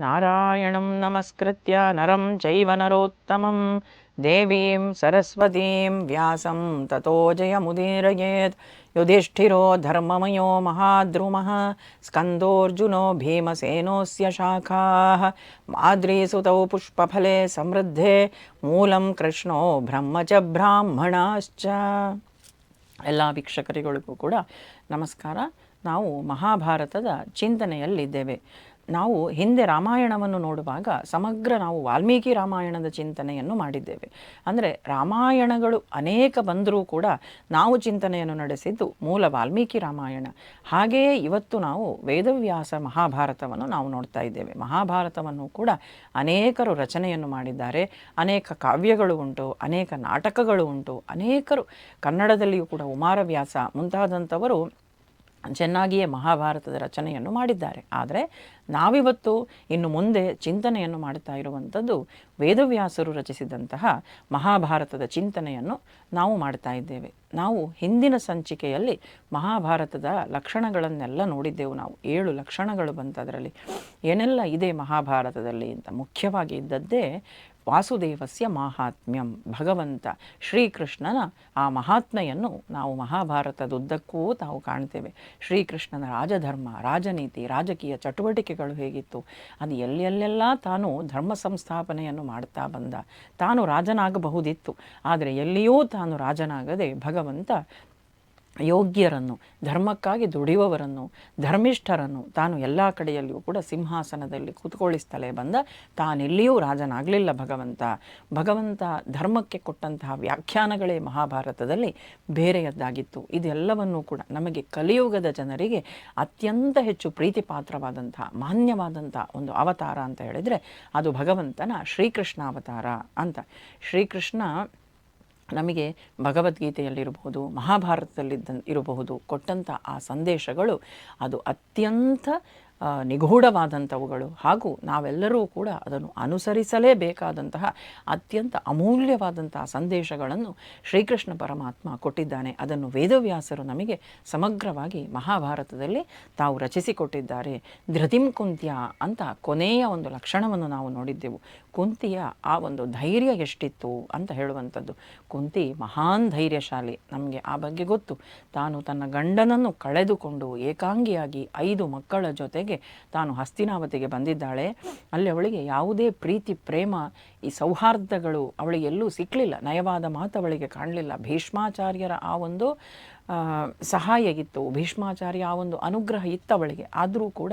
ನಾರಾಯಣಂ ನಮಸ್ಕೃತ್ಯ ನರಂ ಚೈವ ನರೋತ್ತಮಂ ದೇವೀಂ ಸರಸ್ವತೀಂ ವ್ಯಾಸಂ ತಥೋ ಜಯಮುದೀರಯೇತ್ ಯುಧಿಷ್ಠಿರೋ ಧರ್ಮಮಯೋ ಮಹಾದ್ರುಮಃ ಸ್ಕಂದೋರ್ಜುನೋ ಭೀಮಸೇನೋಸ್ಯ ಶಾಖಾಃ ಮಾದ್ರೀಸುತೌ ಪುಷ್ಪಫಲೆ ಸಮೃದ್ಧೆ ಮೂಲಂ ಕೃಷ್ಣೋ ಬ್ರಹ್ಮಚ ಬ್ರಾಹ್ಮಣಾಶ್ಚ ಎಲ್ಲ ವೀಕ್ಷಕರಿಗಳಿಗೂ ಕೂಡ ನಮಸ್ಕಾರ. ನಾವು ಮಹಾಭಾರತದ ಚಿಂತನೆಯಲ್ಲಿದ್ದೇವೆ. ನಾವು ಹಿಂದೆ ರಾಮಾಯಣವನ್ನು ನೋಡುವಾಗ ಸಮಗ್ರ ನಾವು ವಾಲ್ಮೀಕಿ ರಾಮಾಯಣದ ಚಿಂತನೆಯನ್ನು ಮಾಡಿದ್ದೇವೆ. ಅಂದರೆ ರಾಮಾಯಣಗಳು ಅನೇಕ ಬಂದರೂ ಕೂಡ ನಾವು ಚಿಂತನೆಯನ್ನು ನಡೆಸಿದ್ದು ಮೂಲ ವಾಲ್ಮೀಕಿ ರಾಮಾಯಣ. ಹಾಗೆಯೇ ಇವತ್ತು ನಾವು ವೇದವ್ಯಾಸ ಮಹಾಭಾರತವನ್ನು ನಾವು ನೋಡ್ತಾ ಇದ್ದೇವೆ. ಮಹಾಭಾರತವನ್ನು ಕೂಡ ಅನೇಕರು ರಚನೆಯನ್ನು ಮಾಡಿದ್ದಾರೆ. ಅನೇಕ ಕಾವ್ಯಗಳು ಉಂಟು, ಅನೇಕ ನಾಟಕಗಳು ಉಂಟು. ಅನೇಕರು ಕನ್ನಡದಲ್ಲಿಯೂ ಕೂಡ ಉಮಾರವ್ಯಾಸ ಮುಂತಾದಂಥವರು ಚೆನ್ನಾಗಿಯೇ ಮಹಾಭಾರತದ ರಚನೆಯನ್ನು ಮಾಡಿದ್ದಾರೆ. ಆದರೆ ನಾವಿವತ್ತು ಇನ್ನು ಮುಂದೆ ಚಿಂತನೆಯನ್ನು ಮಾಡುತ್ತಾ ಇರುವಂಥದ್ದು ವೇದವ್ಯಾಸರು ರಚಿಸಿದಂತಹ ಮಹಾಭಾರತದ ಚಿಂತನೆಯನ್ನು ನಾವು ಮಾಡ್ತಾ ಇದ್ದೇವೆ. ನಾವು ಹಿಂದಿನ ಸಂಚಿಕೆಯಲ್ಲಿ ಮಹಾಭಾರತದ ಲಕ್ಷಣಗಳನ್ನೆಲ್ಲ ನೋಡಿದ್ದೆವು ನಾವು. ಏಳು ಲಕ್ಷಣಗಳು ಬಂತದರಲ್ಲಿ. ಏನೆಲ್ಲ ಇದೆ ಮಹಾಭಾರತದಲ್ಲಿ ಅಂತ ಮುಖ್ಯವಾಗಿ ಇದ್ದದ್ದೇ ವಾಸುದೇವಸ್ಯ ಮಾಹಾತ್ಮ್ಯಂ. ಭಗವಂತ ಶ್ರೀಕೃಷ್ಣನ ಆ ಮಹಾತ್ಮೆಯನ್ನು ನಾವು ಮಹಾಭಾರತದುದ್ದಕ್ಕೂ ತಾವು ಕಾಣ್ತೇವೆ. ಶ್ರೀಕೃಷ್ಣನ ರಾಜಧರ್ಮ, ರಾಜನೀತಿ, ರಾಜಕೀಯ ಚಟುವಟಿಕೆಗಳು ಹೇಗಿತ್ತು? ಅದು ಎಲ್ಲೆಲ್ಲೆಲ್ಲ ತಾನು ಧರ್ಮ ಸಂಸ್ಥಾಪನೆಯನ್ನು ಮಾಡ್ತಾ ಬಂದ. ತಾನು ರಾಜನಾಗಬಹುದಿತ್ತು. ಆದರೆ ಎಲ್ಲಿಯೂ ತಾನು ರಾಜನಾಗದೆ ಭಗವಂತ ಯೋಗ್ಯರನ್ನು, ಧರ್ಮಕ್ಕಾಗಿ ದುಡಿಯುವವರನ್ನು, ಧರ್ಮಿಷ್ಠರನ್ನು ತಾನು ಎಲ್ಲ ಕಡೆಯಲ್ಲಿಯೂ ಕೂಡ ಸಿಂಹಾಸನದಲ್ಲಿ ಕೂತ್ಕೊಳ್ಳಿಸ್ತಲೇ ಬಂದ ತಾನೆಲ್ಲಿಯೂ ರಾಜನಾಗಲಿಲ್ಲ ಭಗವಂತ. ಭಗವಂತ ಧರ್ಮಕ್ಕೆ ಕೊಟ್ಟಂತಹ ವ್ಯಾಖ್ಯಾನಗಳೇ ಮಹಾಭಾರತದಲ್ಲಿ ಬೇರೆಯದ್ದಾಗಿತ್ತು. ಇದೆಲ್ಲವನ್ನೂ ಕೂಡ ನಮಗೆ ಕಲಿಯುಗದ ಜನರಿಗೆ ಅತ್ಯಂತ ಹೆಚ್ಚು ಪ್ರೀತಿ ಪಾತ್ರವಾದಂತಹ ಮಾನ್ಯವಾದಂಥ ಒಂದು ಅವತಾರ ಅಂತ ಹೇಳಿದರೆ ಅದು ಭಗವಂತನ ಶ್ರೀಕೃಷ್ಣ ಅವತಾರ ಅಂತ. ಶ್ರೀಕೃಷ್ಣ ನಮಗೆ ಭಗವದ್ಗೀತೆಯಲ್ಲಿರಬಹುದು ಮಹಾಭಾರತದಲ್ಲಿದ್ದ ಇರಬಹುದು ಕೊಟ್ಟಂಥ ಆ ಸಂದೇಶಗಳು ಅದು ಅತ್ಯಂತ ನಿಗೂಢವಾದಂಥವುಗಳು. ಹಾಗೂ ನಾವೆಲ್ಲರೂ ಕೂಡ ಅದನ್ನು ಅನುಸರಿಸಲೇಬೇಕಾದಂತಹ ಅತ್ಯಂತ ಅಮೂಲ್ಯವಾದಂತಹ ಸಂದೇಶಗಳನ್ನು ಶ್ರೀಕೃಷ್ಣ ಪರಮಾತ್ಮ ಕೊಟ್ಟಿದ್ದಾನೆ. ಅದನ್ನು ವೇದವ್ಯಾಸರು ನಮಗೆ ಸಮಗ್ರವಾಗಿ ಮಹಾಭಾರತದಲ್ಲಿ ತಾವು ರಚಿಸಿಕೊಟ್ಟಿದ್ದಾರೆ. ಧೃತಿಂ ಕುಂತ್ಯ ಅಂತ ಕೊನೆಯ ಒಂದು ಲಕ್ಷಣವನ್ನು ನಾವು ನೋಡಿದ್ದೆವು. ಕುಂತಿಯ ಆ ಒಂದು ಧೈರ್ಯ ಎಷ್ಟಿತ್ತು ಅಂತ ಹೇಳುವಂಥದ್ದು. ಕುಂತಿ ಮಹಾನ್ ಧೈರ್ಯಶಾಲಿ. ನಮಗೆ ಆ ಬಗ್ಗೆ ಗೊತ್ತು. ತಾನು ತನ್ನ ಗಂಡನನ್ನು ಕಳೆದುಕೊಂಡು ಏಕಾಂಗಿಯಾಗಿ ಐದು ಮಕ್ಕಳ ಜೊತೆಗೆ ತಾನು ಹಸ್ತಿನಾವತಿಗೆ ಬಂದಿದ್ದಾಳೆ. ಅಲ್ಲಿ ಅವಳಿಗೆ ಯಾವುದೇ ಪ್ರೀತಿ, ಪ್ರೇಮ, ಈ ಸೌಹಾರ್ದಗಳು ಅವಳಿಗೆ ಎಲ್ಲೂ ಸಿಕ್ಕಲಿಲ್ಲ ನಯವಾದ ಮಾತು ಅವಳಿಗೆ ಕಾಣಲಿಲ್ಲ. ಭೀಷ್ಮಾಚಾರ್ಯರ ಆ ಒಂದು ಸಹಾಯ ಇತ್ತು. ಭೀಷ್ಮಾಚಾರ್ಯ ಆ ಒಂದು ಅನುಗ್ರಹ ಇತ್ತು ಅವಳಿಗೆ. ಆದರೂ ಕೂಡ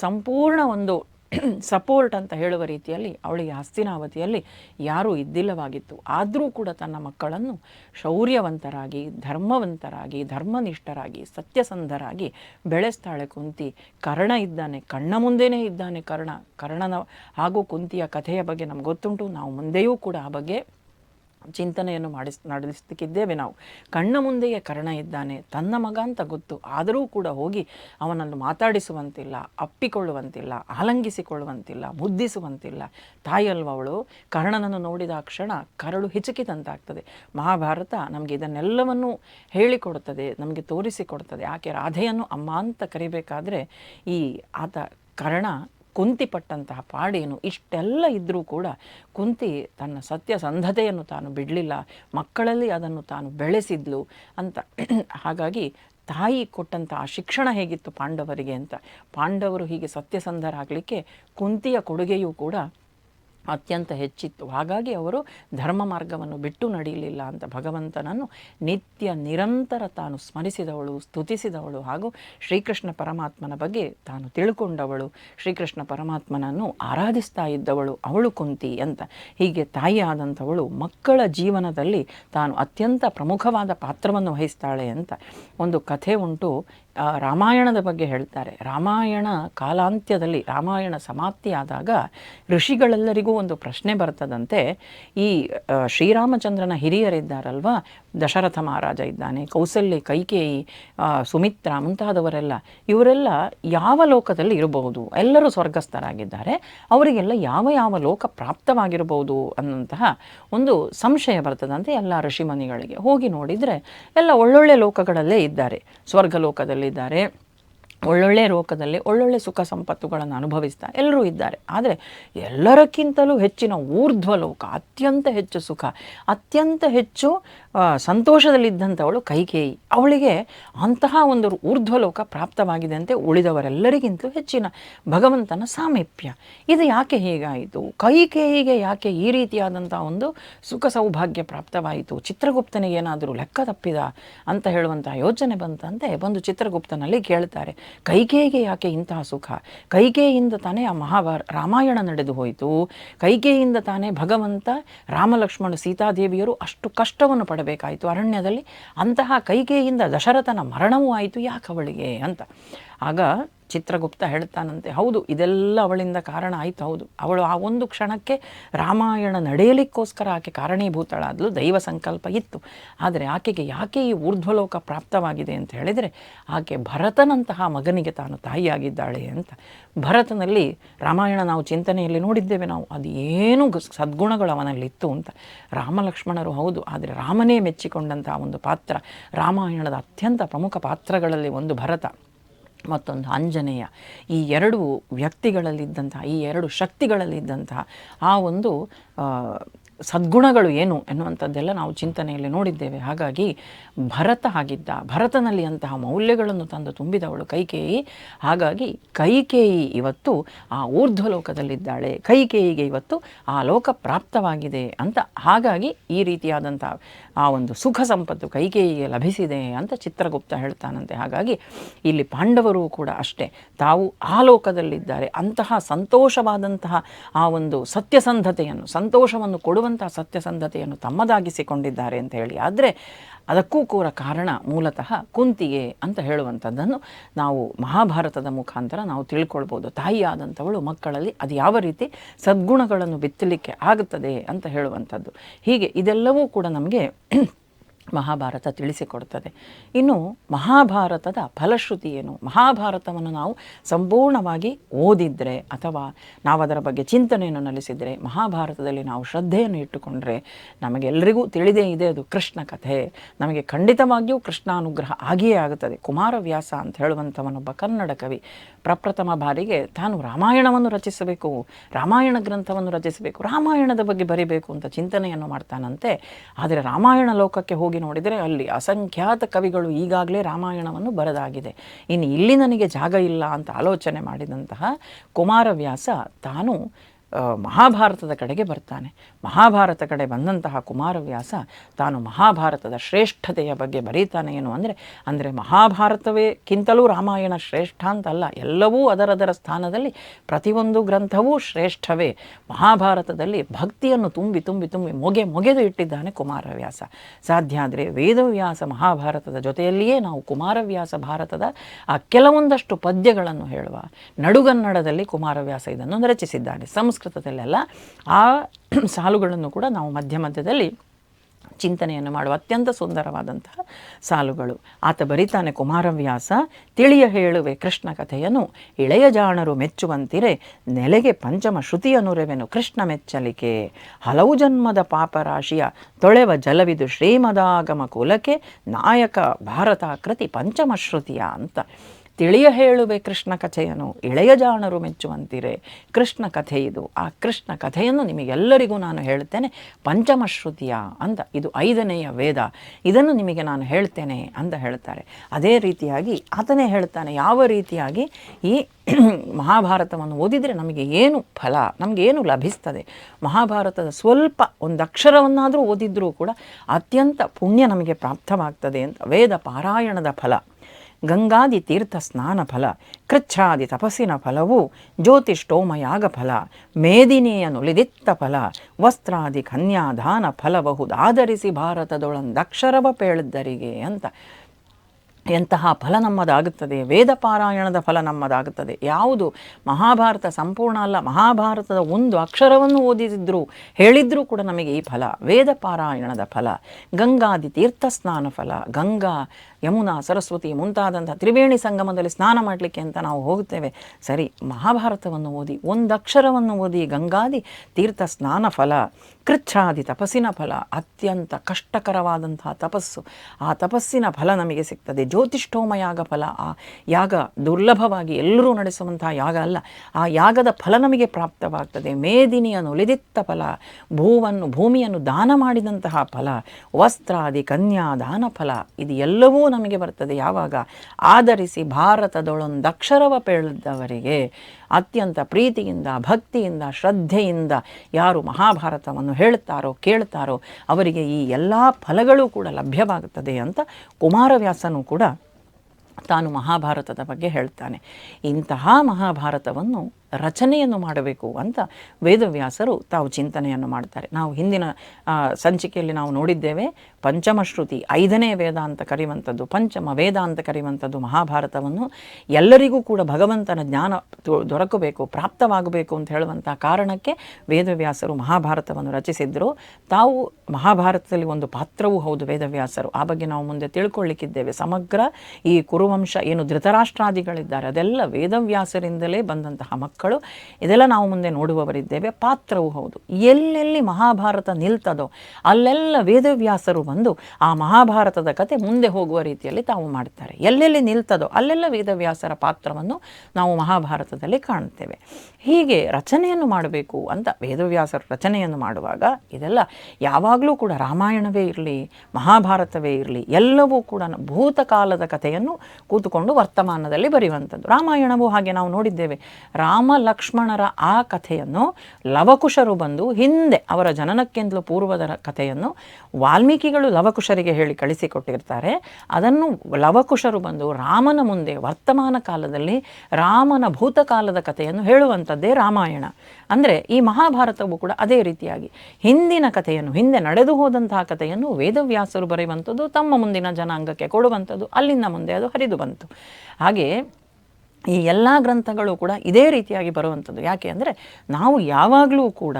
ಸಂಪೂರ್ಣ ಒಂದು ಸಪೋರ್ಟ್ ಅಂತ ಹೇಳುವ ರೀತಿಯಲ್ಲಿ ಅವಳಿಗೆ ಹಸ್ತಿನಾವತಿಯಲ್ಲಿ ಯಾರೂ ಇದ್ದಿಲ್ಲವಾಗಿತ್ತು. ಆದರೂ ಕೂಡ ತನ್ನ ಮಕ್ಕಳನ್ನು ಶೌರ್ಯವಂತರಾಗಿ, ಧರ್ಮವಂತರಾಗಿ, ಧರ್ಮನಿಷ್ಠರಾಗಿ, ಸತ್ಯಸಂಧರಾಗಿ ಬೆಳೆಸ್ತಾಳೆ ಕುಂತಿ. ಕರ್ಣ ಇದ್ದಾನೆ, ಕಣ್ಣ ಮುಂದೆನೇ ಇದ್ದಾನೆ ಕರ್ಣ. ಕರ್ಣನ ಹಾಗೂ ಕುಂತಿಯ ಕಥೆಯ ಬಗ್ಗೆ ನಮ್ಗೆ ಗೊತ್ತುಂಟು. ನಾವು ಮುಂದೆಯೂ ಕೂಡ ಆ ಬಗ್ಗೆ ಚಿಂತನೆಯನ್ನು ಮಾಡಿಸ್, ನಡೆಸಲಿಕ್ಕಿದ್ದೇವೆ ನಾವು. ಕಣ್ಣ ಮುಂದೆಯೇ ಕರ್ಣ ಇದ್ದಾನೆ, ತನ್ನ ಮಗ ಅಂತ ಗೊತ್ತು. ಆದರೂ ಕೂಡ ಹೋಗಿ ಅವನನ್ನು ಮಾತಾಡಿಸುವಂತಿಲ್ಲ, ಅಪ್ಪಿಕೊಳ್ಳುವಂತಿಲ್ಲ, ಆಲಂಗಿಸಿಕೊಳ್ಳುವಂತಿಲ್ಲ, ಮುದ್ದಿಸುವಂತಿಲ್ಲ. ತಾಯಲ್ವವಳು ಕರ್ಣನನ್ನು ನೋಡಿದ ಕ್ಷಣ ಕರಳು ಹಿಚಕಿದಂತಾಗ್ತದೆ. ಮಹಾಭಾರತ ನಮಗೆ ಇದನ್ನೆಲ್ಲವನ್ನೂ ಹೇಳಿಕೊಡುತ್ತದೆ ನಮಗೆ ತೋರಿಸಿಕೊಡ್ತದೆ. ಆಕೆ ರಾಧೆಯನ್ನು ಅಮ್ಮ ಅಂತ ಕರಿಬೇಕಾದ್ರೆ ಈ ಆತ ಕರ್ಣ ಕುಂತಿ ಪಟ್ಟಂತಹ ಪಾಡೇನು ಇಷ್ಟೆಲ್ಲ ಇದ್ದರೂ ಕೂಡ ಕುಂತಿ ತನ್ನ ಸತ್ಯಸಂಧತೆಯನ್ನು ತಾನು ಬಿಡಲಿಲ್ಲ, ಮಕ್ಕಳಲ್ಲಿ ಅದನ್ನು ತಾನು ಬೆಳೆಸಿದ್ಲು ಅಂತ. ಹಾಗಾಗಿ ತಾಯಿ ಕೊಟ್ಟಂಥ ಆ ಶಿಕ್ಷಣ ಹೇಗಿತ್ತು ಪಾಂಡವರಿಗೆ ಅಂತ. ಪಾಂಡವರು ಹೀಗೆ ಸತ್ಯಸಂಧರಾಗಲಿಕ್ಕೆ ಕುಂತಿಯ ಕೊಡುಗೆಯೂ ಕೂಡ ಅತ್ಯಂತ ಹೆಚ್ಚಿತ್ತು. ಹಾಗಾಗಿ ಅವರು ಧರ್ಮ ಮಾರ್ಗವನ್ನು ಬಿಟ್ಟು ನಡೆಯಲಿಲ್ಲ ಅಂತ ಭಗವಂತನನ್ನು ನಿತ್ಯ ನಿರಂತರ ತಾನು ಸ್ಮರಿಸಿದವಳು, ಸ್ತುತಿಸಿದವಳು ಹಾಗೂ ಶ್ರೀಕೃಷ್ಣ ಪರಮಾತ್ಮನ ಬಗ್ಗೆ ತಾನು ತಿಳ್ಕೊಂಡವಳು. ಶ್ರೀಕೃಷ್ಣ ಪರಮಾತ್ಮನನ್ನು ಆರಾಧಿಸ್ತಾ ಇದ್ದವಳು ಅವಳು ಕುಂತಿ ಅಂತ. ಹೀಗೆ ತಾಯಿ ಆದಂಥವಳು ಮಕ್ಕಳ ಜೀವನದಲ್ಲಿ ತಾನು ಅತ್ಯಂತ ಪ್ರಮುಖವಾದ ಪಾತ್ರವನ್ನು ವಹಿಸ್ತಾಳೆ ಅಂತ ಒಂದು ಕಥೆ ಉಂಟು. ರಾಮಾಯಣದ ಬಗ್ಗೆ ಹೇಳ್ತಾರೆ. ರಾಮಾಯಣ ಕಾಲಾಂತ್ಯದಲ್ಲಿ, ರಾಮಾಯಣ ಸಮಾಪ್ತಿಯಾದಾಗ ಋಷಿಗಳೆಲ್ಲರಿಗೂ ಒಂದು ಪ್ರಶ್ನೆ ಬರ್ತದಂತೆ. ಈ ಶ್ರೀರಾಮಚಂದ್ರನ ಹಿರಿಯರಿದ್ದಾರಲ್ವಾ? ದಶರಥ ಮಹಾರಾಜ ಇದ್ದಾನೆ, ಕೌಸಲ್ಯ, ಕೈಕೇಯಿ ಸುಮಿತ್ರ ಮುಂತಾದವರೆಲ್ಲ. ಇವರೆಲ್ಲ ಯಾವ ಲೋಕದಲ್ಲಿ ಇರಬಹುದು? ಎಲ್ಲರೂ ಸ್ವರ್ಗಸ್ಥರಾಗಿದ್ದಾರೆ. ಅವರಿಗೆಲ್ಲ ಯಾವ ಯಾವ ಲೋಕ ಪ್ರಾಪ್ತವಾಗಿರಬಹುದು ಅನ್ನುವಂತಹ ಒಂದು ಸಂಶಯ ಬರ್ತದಂತೆ ಎಲ್ಲ ಋಷಿಮನಿಗಳಿಗೆ. ಹೋಗಿ ನೋಡಿದರೆ ಎಲ್ಲ ಒಳ್ಳೊಳ್ಳೆ ಲೋಕಗಳಲ್ಲೇ ಇದ್ದಾರೆ. ಸ್ವರ್ಗ ಲೋಕದಲ್ಲಿದ್ದಾರೆ ಒಳ್ಳೊಳ್ಳೆ ಲೋಕದಲ್ಲಿ ಒಳ್ಳೊಳ್ಳೆ ಸುಖ ಸಂಪತ್ತುಗಳನ್ನು ಅನುಭವಿಸ್ತಾ ಎಲ್ಲರೂ ಇದ್ದಾರೆ. ಆದರೆ ಎಲ್ಲರಕ್ಕಿಂತಲೂ ಹೆಚ್ಚಿನ ಊರ್ಧ್ವ ಲೋಕ, ಅತ್ಯಂತ ಹೆಚ್ಚು ಸುಖ, ಅತ್ಯಂತ ಹೆಚ್ಚು ಸಂತೋಷದಲ್ಲಿದ್ದಂಥವಳು ಕೈಕೇಯಿ. ಅವಳಿಗೆ ಅಂತಹ ಒಂದು ಊರ್ಧ್ವ ಲೋಕ ಪ್ರಾಪ್ತವಾಗಿದೆ ಅಂತೆ ಉಳಿದವರೆಲ್ಲರಿಗಿಂತಲೂ ಹೆಚ್ಚಿನ ಭಗವಂತನ ಸಾಮೀಪ್ಯ. ಇದು ಯಾಕೆ ಹೀಗಾಯಿತು? ಕೈಕೇಯಿಗೆ ಯಾಕೆ ಈ ರೀತಿಯಾದಂಥ ಒಂದು ಸುಖ ಸೌಭಾಗ್ಯ ಪ್ರಾಪ್ತವಾಯಿತು? ಚಿತ್ರಗುಪ್ತನಿಗೆ ಏನಾದರೂ ಲೆಕ್ಕ ತಪ್ಪಿದ ಅಂತ ಹೇಳುವಂತಹ ಯೋಚನೆ ಬಂತಂತೆ. ಬಂದು ಚಿತ್ರಗುಪ್ತನಲ್ಲಿ ಕೇಳ್ತಾರೆ ಕೈಕೇಯಿಗೆ ಯಾಕೆ ಇಂತಹ ಸುಖ? ಕೈಕೇಯಿಂದ ತಾನೇ ಆ ಮಹಾಭಾರ, ರಾಮಾಯಣ ನಡೆದು ಹೋಯಿತು. ಕೈಕೇಯಿಂದ ತಾನೇ ಭಗವಂತ ರಾಮಲಕ್ಷ್ಮಣ ಸೀತಾದೇವಿಯರು ಅಷ್ಟು ಕಷ್ಟವನ್ನು ಪಡಬೇಕಾಯಿತು. ಅರಣ್ಯದಲ್ಲಿ ಅಂತಹ ಕೈಕೇಯಿಂದ ದಶರಥನ ಮರಣವೂ ಆಯಿತು. ಯಾಕೆ ಅವಳಿಗೆ? ಅಂತ. ಆಗ ಚಿತ್ರಗುಪ್ತ ಹೇಳ್ತಾನಂತೆ, ಹೌದು, ಇದೆಲ್ಲ ಅವಳಿಂದ ಕಾರಣ ಆಯಿತು, ಹೌದು. ಅವಳು ಆ ಒಂದು ಕ್ಷಣಕ್ಕೆ ರಾಮಾಯಣ ನಡೆಯಲಿಕ್ಕೋಸ್ಕರ ಆಕೆ ಕಾರಣೀಭೂತಳಾದಲು, ದೈವ ಸಂಕಲ್ಪ ಇತ್ತು. ಆದರೆ ಆಕೆಗೆ ಯಾಕೆ ಈ ಊರ್ಧ್ವಲೋಕ ಪ್ರಾಪ್ತವಾಗಿದೆ ಅಂತ ಹೇಳಿದರೆ, ಆಕೆ ಭರತನಂತಹ ಮಗನಿಗೆ ತಾನು ತಾಯಿಯಾಗಿದ್ದಾಳೆ ಅಂತ. ಭರತನಲ್ಲಿ ರಾಮಾಯಣ ನಾವು ಚಿಂತನೆಯಲ್ಲಿ ನೋಡಿದ್ದೇವೆ, ನಾವು ಅದು ಏನು ಸದ್ಗುಣಗಳು ಅವನಲ್ಲಿತ್ತು ಅಂತ. ರಾಮಲಕ್ಷ್ಮಣರು ಹೌದು, ಆದರೆ ರಾಮನೇ ಮೆಚ್ಚಿಕೊಂಡಂತಹ ಒಂದು ಪಾತ್ರ, ರಾಮಾಯಣದ ಅತ್ಯಂತ ಪ್ರಮುಖ ಪಾತ್ರಗಳಲ್ಲಿ ಒಂದು ಭರತ. ಮತ್ತೊಂದು ಆಂಜನೇಯ. ಈ ಎರಡು ವ್ಯಕ್ತಿಗಳಲ್ಲಿದ್ದಂತಹ, ಈ ಎರಡು ಶಕ್ತಿಗಳಲ್ಲಿದ್ದಂತಹ, ಆ ಒಂದು ಸದ್ಗುಣಗಳು ಏನು ಎನ್ನುವಂಥದ್ದೆಲ್ಲ ನಾವು ಚಿಂತನೆಯಲ್ಲಿ ನೋಡಿದ್ದೇವೆ. ಹಾಗಾಗಿ ಭರತ ಆಗಿದ್ದ, ಭರತನಲ್ಲಿ ಅಂತಹ ಮೌಲ್ಯಗಳನ್ನು ತಂದು ತುಂಬಿದವಳು ಕೈಕೇಯಿ. ಹಾಗಾಗಿ ಕೈಕೇಯಿ ಇವತ್ತು ಆ ಊರ್ಧ್ವಲೋಕದಲ್ಲಿದ್ದಾಳೆ. ಕೈಕೇಯಿಗೆ ಇವತ್ತು ಆ ಲೋಕ ಪ್ರಾಪ್ತವಾಗಿದೆ ಅಂತ ಹಾಗಾಗಿ ಈ ರೀತಿಯಾದಂಥ ಆ ಒಂದು ಸುಖ ಸಂಪತ್ತು ಕೈಕೇಯಿಗೆ ಲಭಿಸಿದೆ ಅಂತ ಚಿತ್ರಗುಪ್ತ ಹೇಳ್ತಾನಂತೆ. ಹಾಗಾಗಿ ಇಲ್ಲಿ ಪಾಂಡವರು ಕೂಡ ಅಷ್ಟೇ. ತಾವು ಆ ಲೋಕದಲ್ಲಿದ್ದಾರೆ. ಅಂತಹ ಸಂತೋಷವಾದಂತಹ ಆ ಒಂದು ಸತ್ಯಸಂಧತೆಯನ್ನು, ಸಂತೋಷವನ್ನು ಕೊಡುವಂತಹ ಸತ್ಯಸಂಧತೆಯನ್ನು ತಮ್ಮದಾಗಿಸಿಕೊಂಡಿದ್ದಾರೆ ಅಂತ ಹೇಳಿ. ಆದರೆ ಅದಕ್ಕೂ ಕೂಡ ಕಾರಣ ಮೂಲತಃ ಕುಂತಿಗೆ ಅಂತ ಹೇಳುವಂಥದ್ದನ್ನು ನಾವು ಮಹಾಭಾರತದ ಮುಖಾಂತರ ನಾವು ತಿಳ್ಕೊಳ್ಬೋದು. ತಾಯಿಯಾದಂಥವಳು ಮಕ್ಕಳಲ್ಲಿ ಅದು ಯಾವ ರೀತಿ ಸದ್ಗುಣಗಳನ್ನು ಬಿತ್ತಲಿಕ್ಕೆ ಆಗುತ್ತದೆ ಅಂತ ಹೇಳುವಂಥದ್ದು. ಹೀಗೆ ಇದೆಲ್ಲವೂ ಕೂಡ ನಮಗೆ ಮಹಾಭಾರತ ತಿಳಿಸಿಕೊಡ್ತದೆ. ಇನ್ನು ಮಹಾಭಾರತದ ಫಲಶ್ರುತಿ ಏನು? ಮಹಾಭಾರತವನ್ನು ನಾವು ಸಂಪೂರ್ಣವಾಗಿ ಓದಿದರೆ ಅಥವಾ ನಾವು ಅದರ ಬಗ್ಗೆ ಚಿಂತನೆಯನ್ನು ನೆಲೆಸಿದರೆ ಮಹಾಭಾರತದಲ್ಲಿ ನಾವು ಶ್ರದ್ಧೆಯನ್ನು ಇಟ್ಟುಕೊಂಡ್ರೆ ನಮಗೆಲ್ಲರಿಗೂ ತಿಳಿದೇ ಇದೆ ಅದು ಕೃಷ್ಣ ಕಥೆ. ನಮಗೆ ಖಂಡಿತವಾಗಿಯೂ ಕೃಷ್ಣಾನುಗ್ರಹ ಆಗಿಯೇ ಆಗುತ್ತದೆ. ಕುಮಾರವ್ಯಾಸ ಅಂತ ಹೇಳುವಂಥವನೊಬ್ಬ ಕನ್ನಡ ಕವಿ ಪ್ರಪ್ರಥಮ ಬಾರಿಗೆ ತಾನು ರಾಮಾಯಣವನ್ನು ರಚಿಸಬೇಕು, ರಾಮಾಯಣ ಗ್ರಂಥವನ್ನು ರಚಿಸಬೇಕು, ರಾಮಾಯಣದ ಬಗ್ಗೆ ಬರೀಬೇಕು ಅಂತ ಚಿಂತನೆಯನ್ನು ಮಾಡ್ತಾನಂತೆ. ಆದರೆ ರಾಮಾಯಣ ಲೋಕಕ್ಕೆ ಹೋಗಿ ನೋಡಿದರೆ ಅಲ್ಲಿ ಅಸಂಖ್ಯಾತ ಕವಿಗಳು ಈಗಾಗಲೇ ರಾಮಾಯಣವನ್ನು ಬರೆದಾಗಿದೆ. ಇನ್ನು ಇಲ್ಲಿ ನನಗೆ ಜಾಗ ಇಲ್ಲ ಅಂತ ಆಲೋಚನೆ ಮಾಡಿದಂತಹ ಕುಮಾರವ್ಯಾಸ ತಾನು ಮಹಾಭಾರತದ ಕಡೆಗೆ ಬರ್ತಾನೆ. ಮಹಾಭಾರತ ಕಡೆ ಬಂದಂತಹ ಕುಮಾರವ್ಯಾಸ ತಾನು ಮಹಾಭಾರತದ ಶ್ರೇಷ್ಠತೆಯ ಬಗ್ಗೆ ಬರೀತಾನೆ ಏನು ಅಂದರೆ ಅಂದರೆ ಮಹಾಭಾರತವೇ ಕಿಂತಲೂ ರಾಮಾಯಣ ಶ್ರೇಷ್ಠ ಅಂತಲ್ಲ, ಎಲ್ಲವೂ ಅದರದರ ಸ್ಥಾನದಲ್ಲಿ ಪ್ರತಿಯೊಂದು ಗ್ರಂಥವೂ ಶ್ರೇಷ್ಠವೇ. ಮಹಾಭಾರತದಲ್ಲಿ ಭಕ್ತಿಯನ್ನು ತುಂಬಿ ತುಂಬಿ ತುಂಬಿ ಮೊಗೆ ಮೊಗೆದು ಇಟ್ಟಿದ್ದಾನೆ ಕುಮಾರವ್ಯಾಸ ಸಾಧ್ಯ ಆದರೆ ವೇದವ್ಯಾಸ ಮಹಾಭಾರತದ ಜೊತೆಯಲ್ಲಿಯೇ ನಾವು ಕುಮಾರವ್ಯಾಸ ಭಾರತದ ಆ ಕೆಲವೊಂದಷ್ಟು ಪದ್ಯಗಳನ್ನು ಹೇಳುವ. ನಡುಗನ್ನಡದಲ್ಲಿ ಕುಮಾರವ್ಯಾಸ ಇದನ್ನು ರಚಿಸಿದ್ದಾನೆ. ಸಂಸ್ಕೃತದಲ್ಲೆಲ್ಲ ಆ ಸಾಲುಗಳನ್ನು ಕೂಡ ನಾವು ಮಧ್ಯ ಮಧ್ಯದಲ್ಲಿ ಚಿಂತನೆಯನ್ನು ಮಾಡುವ ಅತ್ಯಂತ ಸುಂದರವಾದಂತಹ ಸಾಲುಗಳು. ಆತ ಬರಿತಾನೆ ಕುಮಾರವ್ಯಾಸ ತಿಳಿಯ ಹೇಳುವೆ ಕೃಷ್ಣ ಕಥೆಯನ್ನು ಇಳೆಯ ಜಾಣರು ಮೆಚ್ಚುವಂತಿರೆ, ನೆಲೆಗೆ ಪಂಚಮ ಶ್ರುತಿಯನುರೆವೆನು ಕೃಷ್ಣ ಮೆಚ್ಚಲಿಕೆ. ಹಲವು ಜನ್ಮದ ಪಾಪರಾಶಿಯ ತೊಳೆವ ಜಲವಿದು ಶ್ರೀಮದಾಗಮ ಕುಲಕ್ಕೆ ನಾಯಕ ಭಾರತ ಕೃತಿ ಪಂಚಮ ಶ್ರುತಿಯ ಅಂತ. ತಿಳಿಯ ಹೇಳುವೆ ಕೃಷ್ಣ ಕಥೆಯನ್ನು, ಇಳೆಯ ಜಾಣರು ಮೆಚ್ಚುವಂತಿರೆ ಕೃಷ್ಣ ಕಥೆ ಇದು. ಆ ಕೃಷ್ಣ ಕಥೆಯನ್ನು ನಿಮಗೆಲ್ಲರಿಗೂ ನಾನು ಹೇಳ್ತೇನೆ. ಪಂಚಮಶ್ರುತಿಯ ಅಂತ ಇದು ಐದನೆಯ ವೇದ, ಇದನ್ನು ನಿಮಗೆ ನಾನು ಹೇಳ್ತೇನೆ ಅಂತ ಹೇಳ್ತಾರೆ. ಅದೇ ರೀತಿಯಾಗಿ ಆತನೇ ಹೇಳ್ತಾನೆ, ಯಾವ ರೀತಿಯಾಗಿ ಈ ಮಹಾಭಾರತವನ್ನು ಓದಿದರೆ ನಮಗೆ ಏನು ಫಲ, ನಮಗೆ ಏನು ಲಭಿಸ್ತದೆ? ಮಹಾಭಾರತದ ಸ್ವಲ್ಪ ಒಂದು ಅಕ್ಷರವನ್ನಾದರೂ ಓದಿದ್ರೂ ಕೂಡ ಅತ್ಯಂತ ಪುಣ್ಯ ನಮಗೆ ಪ್ರಾಪ್ತವಾಗ್ತದೆ ಅಂತ ವೇದ ಪಾರಾಯಣದ ಫಲ. ಗಂಗಾದಿ ತೀರ್ಥ ಸ್ನಾನ ಫಲ, ಕೃಚ್ಛಾದಿ ತಪಸ್ಸಿನ ಫಲವು, ಜ್ಯೋತಿಷ್ಠೋಮಯಾಗ ಫಲ, ಮೇದಿನಿಯ ನುಲಿದಿತ್ತ ಫಲ, ವಸ್ತ್ರಾದಿ ಕನ್ಯಾದಾನ ಫಲಬಹುದಾಧರಿಸಿ ಭಾರತದೊಳಂದಕ್ಷರವ ಪೇಳಿದ್ದರಿಗೆ ಅಂತ. ಎಂತಹ ಫಲ ನಮ್ಮದಾಗುತ್ತದೆ, ವೇದ ಪಾರಾಯಣದ ಫಲ ನಮ್ಮದಾಗುತ್ತದೆ. ಯಾವುದು? ಮಹಾಭಾರತ ಸಂಪೂರ್ಣ ಅಲ್ಲ, ಮಹಾಭಾರತದ ಒಂದು ಅಕ್ಷರವನ್ನು ಓದಿದ್ರು, ಹೇಳಿದ್ರೂ ಕೂಡ ನಮಗೆ ಈ ಫಲ, ವೇದ ಪಾರಾಯಣದ ಫಲ, ಗಂಗಾದಿ ತೀರ್ಥ ಸ್ನಾನ ಫಲ, ಗಂಗಾ, ಯಮುನಾ, ಸರಸ್ವತಿ ಮುಂತಾದಂಥ ತ್ರಿವೇಣಿ ಸಂಗಮದಲ್ಲಿ ಸ್ನಾನ ಮಾಡಲಿಕ್ಕೆ ಅಂತ ನಾವು ಹೋಗುತ್ತೇವೆ. ಸರಿ, ಮಹಾಭಾರತವನ್ನು ಓದಿ, ಒಂದು ಅಕ್ಷರವನ್ನು ಓದಿ, ಗಂಗಾದಿ ತೀರ್ಥ ಸ್ನಾನ ಫಲ, ಕೃಚ್ಛಾದಿ ತಪಸ್ಸಿನ ಫಲ, ಅತ್ಯಂತ ಕಷ್ಟಕರವಾದಂತಹ ತಪಸ್ಸು, ಆ ತಪಸ್ಸಿನ ಫಲ ನಮಗೆ ಸಿಗ್ತದೆ. ಜ್ಯೋತಿಷ್ಠೋಮ ಯಾಗ ಫಲ ಆ ಯಾಗ ದುರ್ಲಭವಾಗಿ ಎಲ್ಲರೂ ನಡೆಸುವಂತಹ ಯಾಗ ಅಲ್ಲ, ಆ ಯಾಗದ ಫಲ ನಮಗೆ ಪ್ರಾಪ್ತವಾಗ್ತದೆ. ಮೇದಿನಿಯನ್ನು ಉಳಿದಿತ್ತ ಫಲ, ಭೂವನ್ನು, ಭೂಮಿಯನ್ನು ದಾನ ಮಾಡಿದಂತಹ ಫಲ, ವಸ್ತ್ರಾದಿ, ಕನ್ಯಾ, ದಾನ ಫಲ, ಇದು ಎಲ್ಲವೂ ನಮಗೆ ಬರ್ತದೆ ಯಾವಾಗ? ಆಧರಿಸಿ ಭಾರತದೊಳೊಂದಕ್ಷರವ ಪೇಳಿದವರಿಗೆ ಅತ್ಯಂತ ಪ್ರೀತಿಯಿಂದ, ಭಕ್ತಿಯಿಂದ, ಶ್ರದ್ಧೆಯಿಂದ ಯಾರು ಮಹಾಭಾರತವನ್ನು ಹೇಳ್ತಾರೋ, ಕೇಳ್ತಾರೋ ಅವರಿಗೆ ಈ ಎಲ್ಲ ಫಲಗಳು ಕೂಡ ಲಭ್ಯವಾಗುತ್ತದೆ ಅಂತ ಕುಮಾರವ್ಯಾಸನು ಕೂಡ ತಾನು ಮಹಾಭಾರತದ ಬಗ್ಗೆ ಹೇಳ್ತಾನೆ. ಇಂತಹ ಮಹಾಭಾರತವನ್ನು ರಚನೆಯನ್ನು ಮಾಡಬೇಕು ಅಂತ ವೇದವ್ಯಾಸರು ತಾವು ಚಿಂತನೆಯನ್ನು ಮಾಡ್ತಾರೆ. ನಾವು ಹಿಂದಿನ ಸಂಚಿಕೆಯಲ್ಲಿ ನಾವು ನೋಡಿದ್ದೇವೆ, ಪಂಚಮಶ್ರುತಿ ಐದನೇ ವೇದ ಅಂತ ಕರೆಯುವಂಥದ್ದು, ಪಂಚಮ ವೇದ ಅಂತ ಕರೆಯುವಂಥದ್ದು ಮಹಾಭಾರತವನ್ನು ಎಲ್ಲರಿಗೂ ಕೂಡ ಭಗವಂತನ ಜ್ಞಾನ ದೊರಕಬೇಕು, ಪ್ರಾಪ್ತವಾಗಬೇಕು ಅಂತ ಹೇಳುವಂಥ ಕಾರಣಕ್ಕೆ ವೇದವ್ಯಾಸರು ಮಹಾಭಾರತವನ್ನು ರಚಿಸಿದ್ದರು ತಾವು ಮಹಾಭಾರತದಲ್ಲಿ ಒಂದು ಪಾತ್ರವೂ ಹೌದು ವೇದವ್ಯಾಸರು. ಆ ಬಗ್ಗೆ ನಾವು ಮುಂದೆ ತಿಳ್ಕೊಳ್ಳಿಕ್ಕಿದ್ದೇವೆ. ಸಮಗ್ರ ಈ ಕುರುವಂಶ, ಏನು ಧೃತರಾಷ್ಟ್ರಾದಿಗಳಿದ್ದಾರೆ, ಅದೆಲ್ಲ ವೇದವ್ಯಾಸರಿಂದಲೇ ಬಂದಂತಹ ಮಕ್ಕಳು. ಇದೆಲ್ಲ ನಾವು ಮುಂದೆ ನೋಡುವವರಿದ್ದೇವೆ. ಪಾತ್ರವೂ ಹೌದು. ಎಲ್ಲೆಲ್ಲಿ ಮಹಾಭಾರತ ನಿಲ್ತದೋ, ಅಲ್ಲೆಲ್ಲ ವೇದವ್ಯಾಸರು ಬಂದು ಆ ಮಹಾಭಾರತದ ಕತೆ ಮುಂದೆ ಹೋಗುವ ರೀತಿಯಲ್ಲಿ ತಾವು ಮಾಡ್ತಾರೆ. ಎಲ್ಲೆಲ್ಲಿ ನಿಲ್ತದೋ, ಅಲ್ಲೆಲ್ಲ ವೇದವ್ಯಾಸರ ಪಾತ್ರವನ್ನು ನಾವು ಮಹಾಭಾರತದಲ್ಲಿ ಕಾಣ್ತೇವೆ ಹೀಗೆ ರಚನೆಯನ್ನು ಮಾಡಬೇಕು ಅಂತ ವೇದವ್ಯಾಸರು ರಚನೆಯನ್ನು ಮಾಡುವಾಗ ಇದೆಲ್ಲ ಯಾವಾಗಲೂ ಕೂಡ ರಾಮಾಯಣವೇ ಇರಲಿ, ಮಹಾಭಾರತವೇ ಇರಲಿ, ಎಲ್ಲವೂ ಕೂಡ ಭೂತಕಾಲದ ಕಥೆಯನ್ನು ಕೂತುಕೊಂಡು ವರ್ತಮಾನದಲ್ಲಿ ಬರೆಯುವಂಥದ್ದು. ರಾಮಾಯಣವೂ ಹಾಗೆ ನಾವು ನೋಡಿದ್ದೇವೆ. ರಾಮ ಲಕ್ಷ್ಮಣರ ಆ ಕಥೆಯನ್ನು ಲವಕುಶರು ಬಂದು ಹಿಂದೆ ಅವರ ಜನನಕ್ಕೆಂದಲೂ ಪೂರ್ವದ ಕಥೆಯನ್ನು ವಾಲ್ಮೀಕಿಗಳು ಲವಕುಶರಿಗೆ ಹೇಳಿ ಕಳಿಸಿಕೊಟ್ಟಿರ್ತಾರೆ. ಅದನ್ನು ಲವಕುಶರು ಬಂದು ರಾಮನ ಮುಂದೆ ವರ್ತಮಾನ ಕಾಲದಲ್ಲಿ ರಾಮನ ಭೂತಕಾಲದ ಕಥೆಯನ್ನು ಹೇಳುವಂಥದ್ದೇ ರಾಮಾಯಣ. ಅಂದರೆ ಈ ಮಹಾಭಾರತವು ಕೂಡ ಅದೇ ರೀತಿಯಾಗಿ ಹಿಂದಿನ ಕಥೆಯನ್ನು, ಹಿಂದೆ ನಡೆದು ಹೋದಂತಹ ಕಥೆಯನ್ನು ವೇದವ್ಯಾಸರು ಬರೆಯುವಂಥದ್ದು, ತಮ್ಮ ಮುಂದಿನ ಜನಾಂಗಕ್ಕೆ ಕೊಡುವಂಥದ್ದು, ಅಲ್ಲಿಂದ ಮುಂದೆ ಅದು ಹರಿದು ಬಂತು. ಹಾಗೆ ಈ ಎಲ್ಲ ಗ್ರಂಥಗಳು ಕೂಡ ಇದೇ ರೀತಿಯಾಗಿ ಬರುವಂಥದ್ದು. ಯಾಕೆ ಅಂದರೆ ನಾವು ಯಾವಾಗಲೂ ಕೂಡ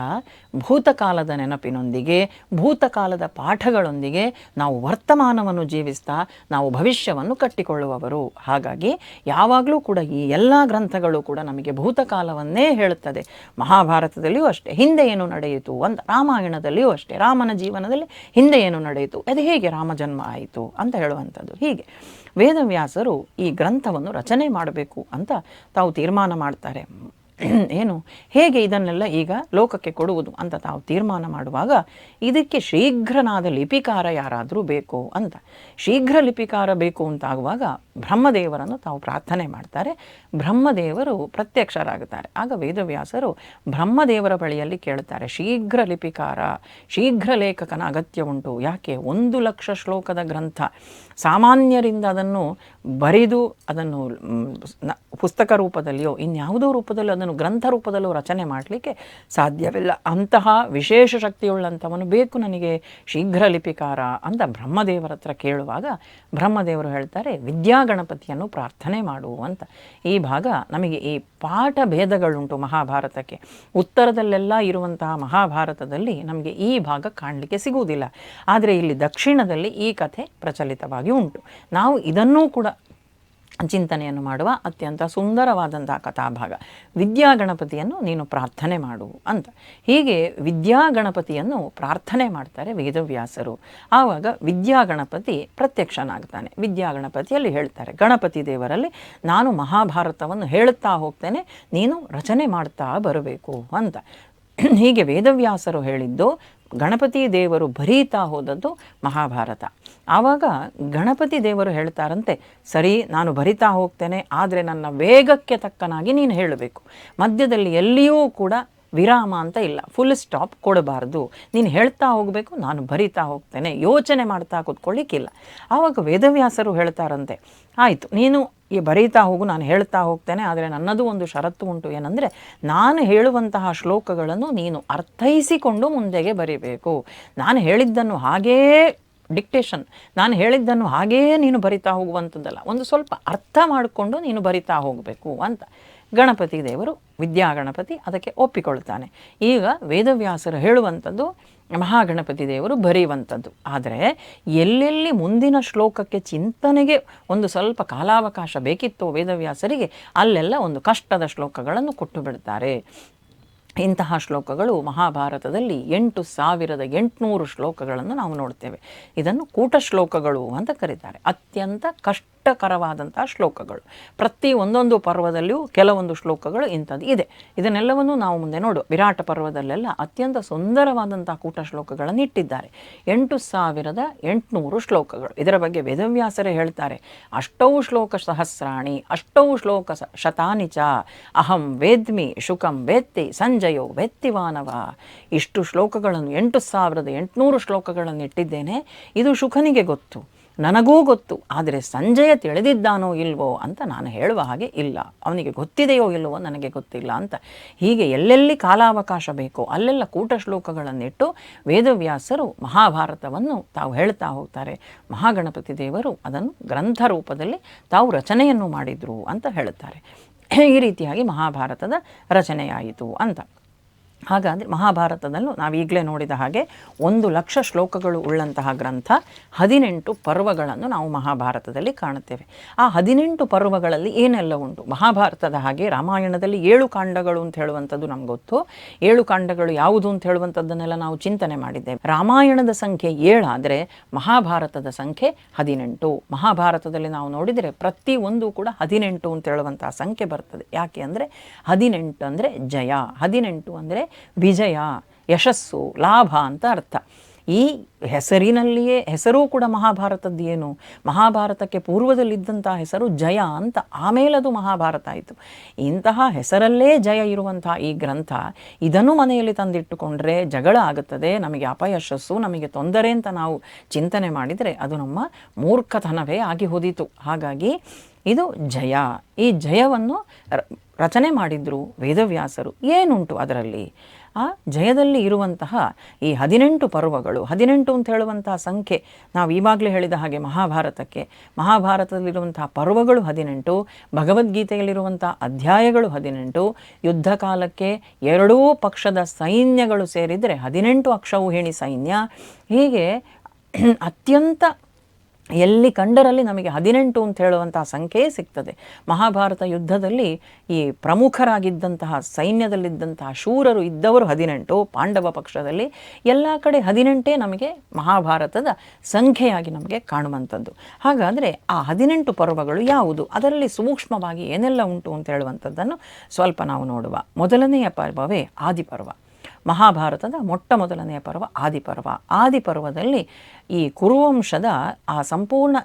ಭೂತಕಾಲದ ನೆನಪಿನೊಂದಿಗೆ, ಭೂತಕಾಲದ ಪಾಠಗಳೊಂದಿಗೆ ನಾವು ವರ್ತಮಾನವನ್ನು ಜೀವಿಸ್ತಾ ನಾವು ಭವಿಷ್ಯವನ್ನು ಕಟ್ಟಿಕೊಳ್ಳುವವರು. ಹಾಗಾಗಿ ಯಾವಾಗಲೂ ಕೂಡ ಈ ಎಲ್ಲ ಗ್ರಂಥಗಳು ಕೂಡ ನಮಗೆ ಭೂತಕಾಲವನ್ನೇ ಹೇಳುತ್ತದೆ. ಮಹಾಭಾರತದಲ್ಲಿಯೂ ಅಷ್ಟೇ, ಹಿಂದೆ ಏನು ನಡೆಯಿತು ಒಂದು ರಾಮಾಯಣದಲ್ಲಿಯೂ ಅಷ್ಟೇ, ರಾಮನ ಜೀವನದಲ್ಲಿ ಹಿಂದೆ ಏನು ನಡೆಯಿತು, ಅದು ಹೇಗೆ ರಾಮ ಜನ್ಮ ಆಯಿತು ಅಂತ ಹೇಳುವಂಥದ್ದು. ಹೀಗೆ. ವೇದವ್ಯಾಸರು ಈ ಗ್ರಂಥವನ್ನು ರಚನೆ ಮಾಡಬೇಕು ಅಂತ ತಾವು ತೀರ್ಮಾನ ಮಾಡ್ತಾರೆ. ಏನು? ಹೇಗೆ ಇದನ್ನೆಲ್ಲ ಈಗ ಲೋಕಕ್ಕೆ ಕೊಡುವುದು ಅಂತ ತಾವು ತೀರ್ಮಾನ ಮಾಡುವಾಗ ಇದಕ್ಕೆ ಶೀಘ್ರನಾದ ಲಿಪಿಕಾರ ಯಾರಾದರೂ ಬೇಕು ಅಂತ. ಶೀಘ್ರ ಲಿಪಿಕಾರ ಬೇಕು ಅಂತಾಗುವಾಗ ಬ್ರಹ್ಮದೇವರನ್ನು ತಾವು ಪ್ರಾರ್ಥನೆ ಮಾಡ್ತಾರೆ. ಬ್ರಹ್ಮದೇವರು ಪ್ರತ್ಯಕ್ಷರಾಗುತ್ತಾರೆ. ಆಗ ವೇದವ್ಯಾಸರು ಬ್ರಹ್ಮದೇವರ ಬಳಿಯಲ್ಲಿ ಕೇಳ್ತಾರೆ ಶೀಘ್ರ ಲಿಪಿಕಾರ, ಶೀಘ್ರ ಲೇಖಕನ ಅಗತ್ಯ ಉಂಟು. ಯಾಕೆ? ಒಂದು ಲಕ್ಷ ಶ್ಲೋಕದ ಗ್ರಂಥ. ಸಾಮಾನ್ಯರಿಂದ ಅದನ್ನು ಬರೆದು ಅದನ್ನು ಪುಸ್ತಕ ರೂಪದಲ್ಲಿಯೋ, ಇನ್ಯಾವುದೋ ರೂಪದಲ್ಲೋ ಅದನ್ನು ಗ್ರಂಥ ರೂಪದಲ್ಲೋ ರಚನೆ ಮಾಡಲಿಕ್ಕೆ ಸಾಧ್ಯವಿಲ್ಲ. ಅಂತಹ ವಿಶೇಷ ಶಕ್ತಿಯುಳ್ಳಂಥವನು ಬೇಕು ನನಗೆ, ಶೀಘ್ರ ಲಿಪಿಕಾರ ಅಂತ ಬ್ರಹ್ಮದೇವರ ಹತ್ರ ಕೇಳುವಾಗ ಬ್ರಹ್ಮದೇವರು ಹೇಳ್ತಾರೆ ವಿದ್ಯಾಗಣಪತಿಯನ್ನು ಪ್ರಾರ್ಥನೆ ಮಾಡು ಅಂತ. ಈ ಭಾಗ ನಮಗೆ ಈ ಪಾಠ ಭೇದಗಳುಂಟು ಮಹಾಭಾರತಕ್ಕೆ. ಉತ್ತರದಲ್ಲೆಲ್ಲ ಇರುವಂತಹ ಮಹಾಭಾರತದಲ್ಲಿ ನಮಗೆ ಈ ಭಾಗ ಕಾಣಲಿಕ್ಕೆ ಸಿಗುವುದಿಲ್ಲ. ಆದರೆ ಇಲ್ಲಿ ದಕ್ಷಿಣದಲ್ಲಿ ಈ ಕಥೆ ಪ್ರಚಲಿತವಾಗಿ ಉಂಟು. ನಾವು ಇದನ್ನೂ ಕೂಡ ಚಿಂತನೆಯನ್ನು ಮಾಡುವ ಅತ್ಯಂತ ಸುಂದರವಾದಂತಹ ಕಥಾಭಾಗ. ವಿದ್ಯಾಗಣಪತಿಯನ್ನು ನೀನು ಪ್ರಾರ್ಥನೆ ಮಾಡು ಅಂತ. ಹೀಗೆ ವಿದ್ಯಾಗಣಪತಿಯನ್ನು ಪ್ರಾರ್ಥನೆ ಮಾಡ್ತಾರೆ ವೇದವ್ಯಾಸರು. ಆವಾಗ ವಿದ್ಯಾಗಣಪತಿ ಪ್ರತ್ಯಕ್ಷನಾಗ್ತಾನೆ. ವಿದ್ಯಾಗಣಪತಿಯಲ್ಲಿ ಹೇಳ್ತಾರೆ, ಗಣಪತಿ ದೇವರಲ್ಲಿ ನಾನು ಮಹಾಭಾರತವನ್ನು ಹೇಳುತ್ತಾ ಹೋಗ್ತೇನೆ, ನೀನು ರಚನೆ ಮಾಡ್ತಾ ಬರಬೇಕು ಅಂತ. ಹೀಗೆ ವೇದವ್ಯಾಸರು ಹೇಳಿದ್ದು ಗಣಪತಿ ದೇವರು ಬರೀತಾ ಹೋದದ್ದು ಮಹಾಭಾರತ. ಆವಾಗ ಗಣಪತಿ ದೇವರು ಹೇಳ್ತಾರಂತೆ, ಸರಿ, ನಾನು ಬರಿತಾ ಹೋಗ್ತೇನೆ, ಆದರೆ ನನ್ನ ವೇಗಕ್ಕೆ ತಕ್ಕನಾಗಿ ನೀನು ಹೇಳಬೇಕು. ಮಧ್ಯದಲ್ಲಿ ಎಲ್ಲಿಯೂ ಕೂಡ ವಿರಾಮ ಅಂತ ಇಲ್ಲ. ಫುಲ್ ಸ್ಟಾಪ್ ಕೊಡಬಾರ್ದು. ನೀನು ಹೇಳ್ತಾ ಹೋಗಬೇಕು, ನಾನು ಬರಿತಾ ಹೋಗ್ತೇನೆ. ಯೋಚನೆ ಮಾಡ್ತಾ ಕೂತ್ಕೊಳ್ಳಿಕ್ಕಿಲ್ಲ. ಆವಾಗ ವೇದವ್ಯಾಸರು ಹೇಳ್ತಾರಂತೆ, ಆಯಿತು, ನೀನು ಈ ಬರೀತಾ ಹೋಗು, ನಾನು ಹೇಳ್ತಾ ಹೋಗ್ತೇನೆ, ಆದರೆ ನನ್ನದು ಒಂದು ಷರತ್ತು ಉಂಟು. ಏನಂದರೆ, ನಾನು ಹೇಳುವಂತಹ ಶ್ಲೋಕಗಳನ್ನು ನೀನು ಅರ್ಥೈಸಿಕೊಂಡು ಮುಂದೆಗೆ ಬರಿಬೇಕು. ನಾನು ಹೇಳಿದ್ದನ್ನು ಹಾಗೇ ಡಿಕ್ಟೇಷನ್ ನಾನು ಹೇಳಿದ್ದನ್ನು ಹಾಗೇ ನೀನು ಬರಿತಾ ಹೋಗುವಂಥದ್ದಲ್ಲ ಒಂದು ಸ್ವಲ್ಪ ಅರ್ಥ ಮಾಡಿಕೊಂಡು ನೀನು ಬರಿತಾ ಹೋಗಬೇಕು ಅಂತ ಗಣಪತಿ ದೇವರು ವಿದ್ಯಾಗಣಪತಿ ಅದಕ್ಕೆ ಒಪ್ಪಿಕೊಳ್ತಾನೆ ಈಗ ವೇದವ್ಯಾಸರು ಹೇಳುವಂಥದ್ದು ಮಹಾಗಣಪತಿ ದೇವರು ಬರೆಯುವಂಥದ್ದು. ಆದರೆ ಎಲ್ಲೆಲ್ಲಿ ಮುಂದಿನ ಶ್ಲೋಕಕ್ಕೆ ಚಿಂತನೆಗೆ ಒಂದು ಸ್ವಲ್ಪ ಕಾಲಾವಕಾಶ ಬೇಕಿತ್ತು ವೇದವ್ಯಾಸರಿಗೆ, ಅಲ್ಲೆಲ್ಲ ಒಂದು ಕಷ್ಟದ ಶ್ಲೋಕಗಳನ್ನು ಕೊಟ್ಟು ಬಿಡ್ತಾರೆ. ಇಂತಹ ಶ್ಲೋಕಗಳು ಮಹಾಭಾರತದಲ್ಲಿ ಎಂಟು ಸಾವಿರದ ಎಂಟುನೂರು ಶ್ಲೋಕಗಳನ್ನು ನಾವು ನೋಡ್ತೇವೆ. ಇದನ್ನು ಕೂಟ ಶ್ಲೋಕಗಳು ಅಂತ ಕರೀತಾರೆ. ಅತ್ಯಂತ ಕಷ್ಟಕರವಾದಂತಹ ಶ್ಲೋಕಗಳು. ಪ್ರತಿ ಒಂದೊಂದು ಪರ್ವದಲ್ಲಿಯೂ ಕೆಲವೊಂದು ಶ್ಲೋಕಗಳು ಇಂಥದ್ದು ಇದೆ. ಇದನ್ನೆಲ್ಲವನ್ನು ನಾವು ಮುಂದೆ ನೋಡು. ವಿರಾಟ ಪರ್ವದಲ್ಲೆಲ್ಲ ಅತ್ಯಂತ ಸುಂದರವಾದಂತಹ ಕೂಟ ಶ್ಲೋಕಗಳನ್ನು ಇಟ್ಟಿದ್ದಾರೆ. ಎಂಟು ಸಾವಿರದ ಎಂಟುನೂರು ಶ್ಲೋಕಗಳು. ಇದರ ಬಗ್ಗೆ ವೇದವ್ಯಾಸರೇ ಹೇಳ್ತಾರೆ, ಅಷ್ಟೌ ಶ್ಲೋಕ ಸಹಸ್ರಾಣಿ, ಅಷ್ಟೌ ಶ್ಲೋಕ ಶತಾನಿ ಚ, ಅಹಂ ವೇದ್ಮಿ, ಶುಕಂ ವೇತ್ತಿ ಸಂಜಯೋ ವೆತ್ತಿವಾನವ ಇಷ್ಟು ಶ್ಲೋಕಗಳನ್ನು, ಎಂಟು ಸಾವಿರದ ಎಂಟುನೂರು ಶ್ಲೋಕಗಳನ್ನು ಇಟ್ಟಿದ್ದೇನೆ. ಇದು ಶುಖನಿಗೆ ಗೊತ್ತು. ನನಗೂ ಗೊತ್ತು. ಆದರೆ ಸಂಜಯ ತಿಳಿದಿದ್ದಾನೋ ಇಲ್ವೋ ಅಂತ ನಾನು ಹೇಳುವ ಹಾಗೆ ಇಲ್ಲ. ಅವನಿಗೆ ಗೊತ್ತಿದೆಯೋ ಇಲ್ವೋ ನನಗೆ ಗೊತ್ತಿಲ್ಲ ಅಂತ. ಹೀಗೆ ಎಲ್ಲೆಲ್ಲಿ ಕಾಲಾವಕಾಶ ಬೇಕೋ ಅಲ್ಲೆಲ್ಲ ಕೂಟ ಶ್ಲೋಕಗಳನ್ನಿಟ್ಟು ವೇದವ್ಯಾಸರು ಮಹಾಭಾರತವನ್ನು ತಾವು ಹೇಳ್ತಾ ಹೋಗ್ತಾರೆ. ಮಹಾಗಣಪತಿ ದೇವರು ಅದನ್ನು ಗ್ರಂಥ ರೂಪದಲ್ಲಿ ತಾವು ರಚನೆಯನ್ನು ಮಾಡಿದರು ಅಂತ ಹೇಳುತ್ತಾರೆ. ಈ ರೀತಿಯಾಗಿ ಮಹಾಭಾರತದ ರಚನೆಯಾಯಿತು ಅಂತ. ಹಾಗಾದರೆ ಮಹಾಭಾರತದಲ್ಲೂ ನಾವೀಗಲೇ ನೋಡಿದ ಹಾಗೆ ಒಂದು ಲಕ್ಷ ಶ್ಲೋಕಗಳು ಉಳ್ಳಂತಹ ಗ್ರಂಥ, ಹದಿನೆಂಟು ಪರ್ವಗಳನ್ನು ನಾವು ಮಹಾಭಾರತದಲ್ಲಿ ಕಾಣುತ್ತೇವೆ. ಆ ಹದಿನೆಂಟು ಪರ್ವಗಳಲ್ಲಿ ಏನೆಲ್ಲ ಉಂಟು? ಮಹಾಭಾರತದ ಹಾಗೆ ರಾಮಾಯಣದಲ್ಲಿ ಏಳು ಕಾಂಡಗಳು ಅಂತ ಹೇಳುವಂಥದ್ದು ನಮ್ಗೆ ಗೊತ್ತು. ಏಳು ಕಾಂಡಗಳು ಯಾವುದು ಅಂತ ಹೇಳುವಂಥದ್ದನ್ನೆಲ್ಲ ನಾವು ಚಿಂತನೆ ಮಾಡಿದ್ದೇವೆ. ರಾಮಾಯಣದ ಸಂಖ್ಯೆ ಏಳಾದರೆ ಮಹಾಭಾರತದ ಸಂಖ್ಯೆ ಹದಿನೆಂಟು. ಮಹಾಭಾರತದಲ್ಲಿ ನಾವು ನೋಡಿದರೆ ಪ್ರತಿ ಒಂದು ಕೂಡ ಹದಿನೆಂಟು ಅಂತ ಹೇಳುವಂತಹ ಸಂಖ್ಯೆ ಬರ್ತದೆ. ಯಾಕೆ ಅಂದರೆ ಹದಿನೆಂಟು ಅಂದರೆ ಜಯ, ಹದಿನೆಂಟು ಅಂದರೆ ವಿಜಯ, ಯಶಸ್ಸು, ಲಾಭ ಅಂತ ಅರ್ಥ. ಈ ಹೆಸರಿನಲ್ಲಿಯೇ, ಹೆಸರೂ ಕೂಡ ಮಹಾಭಾರತದ್ದು ಏನು? ಮಹಾಭಾರತಕ್ಕೆ ಪೂರ್ವದಲ್ಲಿದ್ದಂತಹ ಹೆಸರು ಜಯ ಅಂತ ಆಮೇಲೆ ಅದು ಮಹಾಭಾರತ ಆಯಿತು. ಇಂತಹ ಹೆಸರಲ್ಲೇ ಜಯ ಇರುವಂತಹ ಈ ಗ್ರಂಥ, ಇದನ್ನು ಮನೆಯಲ್ಲಿ ತಂದಿಟ್ಟುಕೊಂಡ್ರೆ ಜಗಳ ಆಗುತ್ತದೆ, ನಮಗೆ ಅಪಯಶಸ್ಸು, ನಮಗೆ ತೊಂದರೆ ಅಂತ ನಾವು ಚಿಂತನೆ ಮಾಡಿದರೆ ಅದು ನಮ್ಮ ಮೂರ್ಖತನವೇ ಆಗಿ ಹೋದಿತು. ಹಾಗಾಗಿ ಇದು ಜಯ. ಈ ಜಯವನ್ನು ರಚನೆ ಮಾಡಿದ್ರು ವೇದವ್ಯಾಸರು. ಏನುಂಟು ಅದರಲ್ಲಿ? ಆ, ಜಯದಲ್ಲಿ ಇರುವಂತಹ ಈ ಹದಿನೆಂಟು ಪರ್ವಗಳು, ಹದಿನೆಂಟು ಅಂತ ಹೇಳುವಂತಹ ಸಂಖ್ಯೆ, ನಾವು ಈವಾಗಲೇ ಹೇಳಿದ ಹಾಗೆ ಮಹಾಭಾರತಕ್ಕೆ, ಮಹಾಭಾರತದಲ್ಲಿರುವಂತಹ ಪರ್ವಗಳು ಹದಿನೆಂಟು, ಭಗವದ್ಗೀತೆಯಲ್ಲಿರುವಂತಹ ಅಧ್ಯಾಯಗಳು ಹದಿನೆಂಟು, ಯುದ್ಧ ಕಾಲಕ್ಕೆ ಎರಡೂ ಪಕ್ಷದ ಸೈನ್ಯಗಳು ಸೇರಿದರೆ ಹದಿನೆಂಟು ಅಕ್ಷೌಹಿಣಿ ಸೈನ್ಯ. ಹೀಗೆ ಅತ್ಯಂತ ಎಲ್ಲಿ ಕಂಡರಲ್ಲಿ ನಮಗೆ ಹದಿನೆಂಟು ಅಂತ ಹೇಳುವಂತಹ ಸಂಖ್ಯೆ ಸಿಗ್ತದೆ. ಮಹಾಭಾರತ ಯುದ್ಧದಲ್ಲಿ ಈ ಪ್ರಮುಖರಾಗಿದ್ದಂತಹ ಸೈನ್ಯದಲ್ಲಿದ್ದಂತಹ ಶೂರರು ಇದ್ದವರು ಹದಿನೆಂಟು, ಪಾಂಡವ ಪಕ್ಷದಲ್ಲಿ ಎಲ್ಲ ಕಡೆ ಹದಿನೆಂಟೇ ನಮಗೆ ಮಹಾಭಾರತದ ಸಂಖ್ಯೆಯಾಗಿ ನಮಗೆ ಕಾಣುವಂಥದ್ದು. ಹಾಗಾದರೆ ಆ ಹದಿನೆಂಟು ಪರ್ವಗಳು ಯಾವುದು? ಅದರಲ್ಲಿ ಸೂಕ್ಷ್ಮವಾಗಿ ಏನೆಲ್ಲ ಉಂಟು ಅಂತ ಹೇಳುವಂಥದ್ದನ್ನು ಸ್ವಲ್ಪ ನಾವು ನೋಡುವ. ಮೊದಲನೆಯ ಪರ್ವವೇ ಆದಿಪರ್ವ. ಮಹಾಭಾರತದ ಮೊಟ್ಟ ಮೊದಲನೆಯ ಪರ್ವ ಆದಿಪರ್ವ. ಆದಿಪರ್ವದಲ್ಲಿ ಈ ಕುರುವಂಶದ ಆ ಸಂಪೂರ್ಣ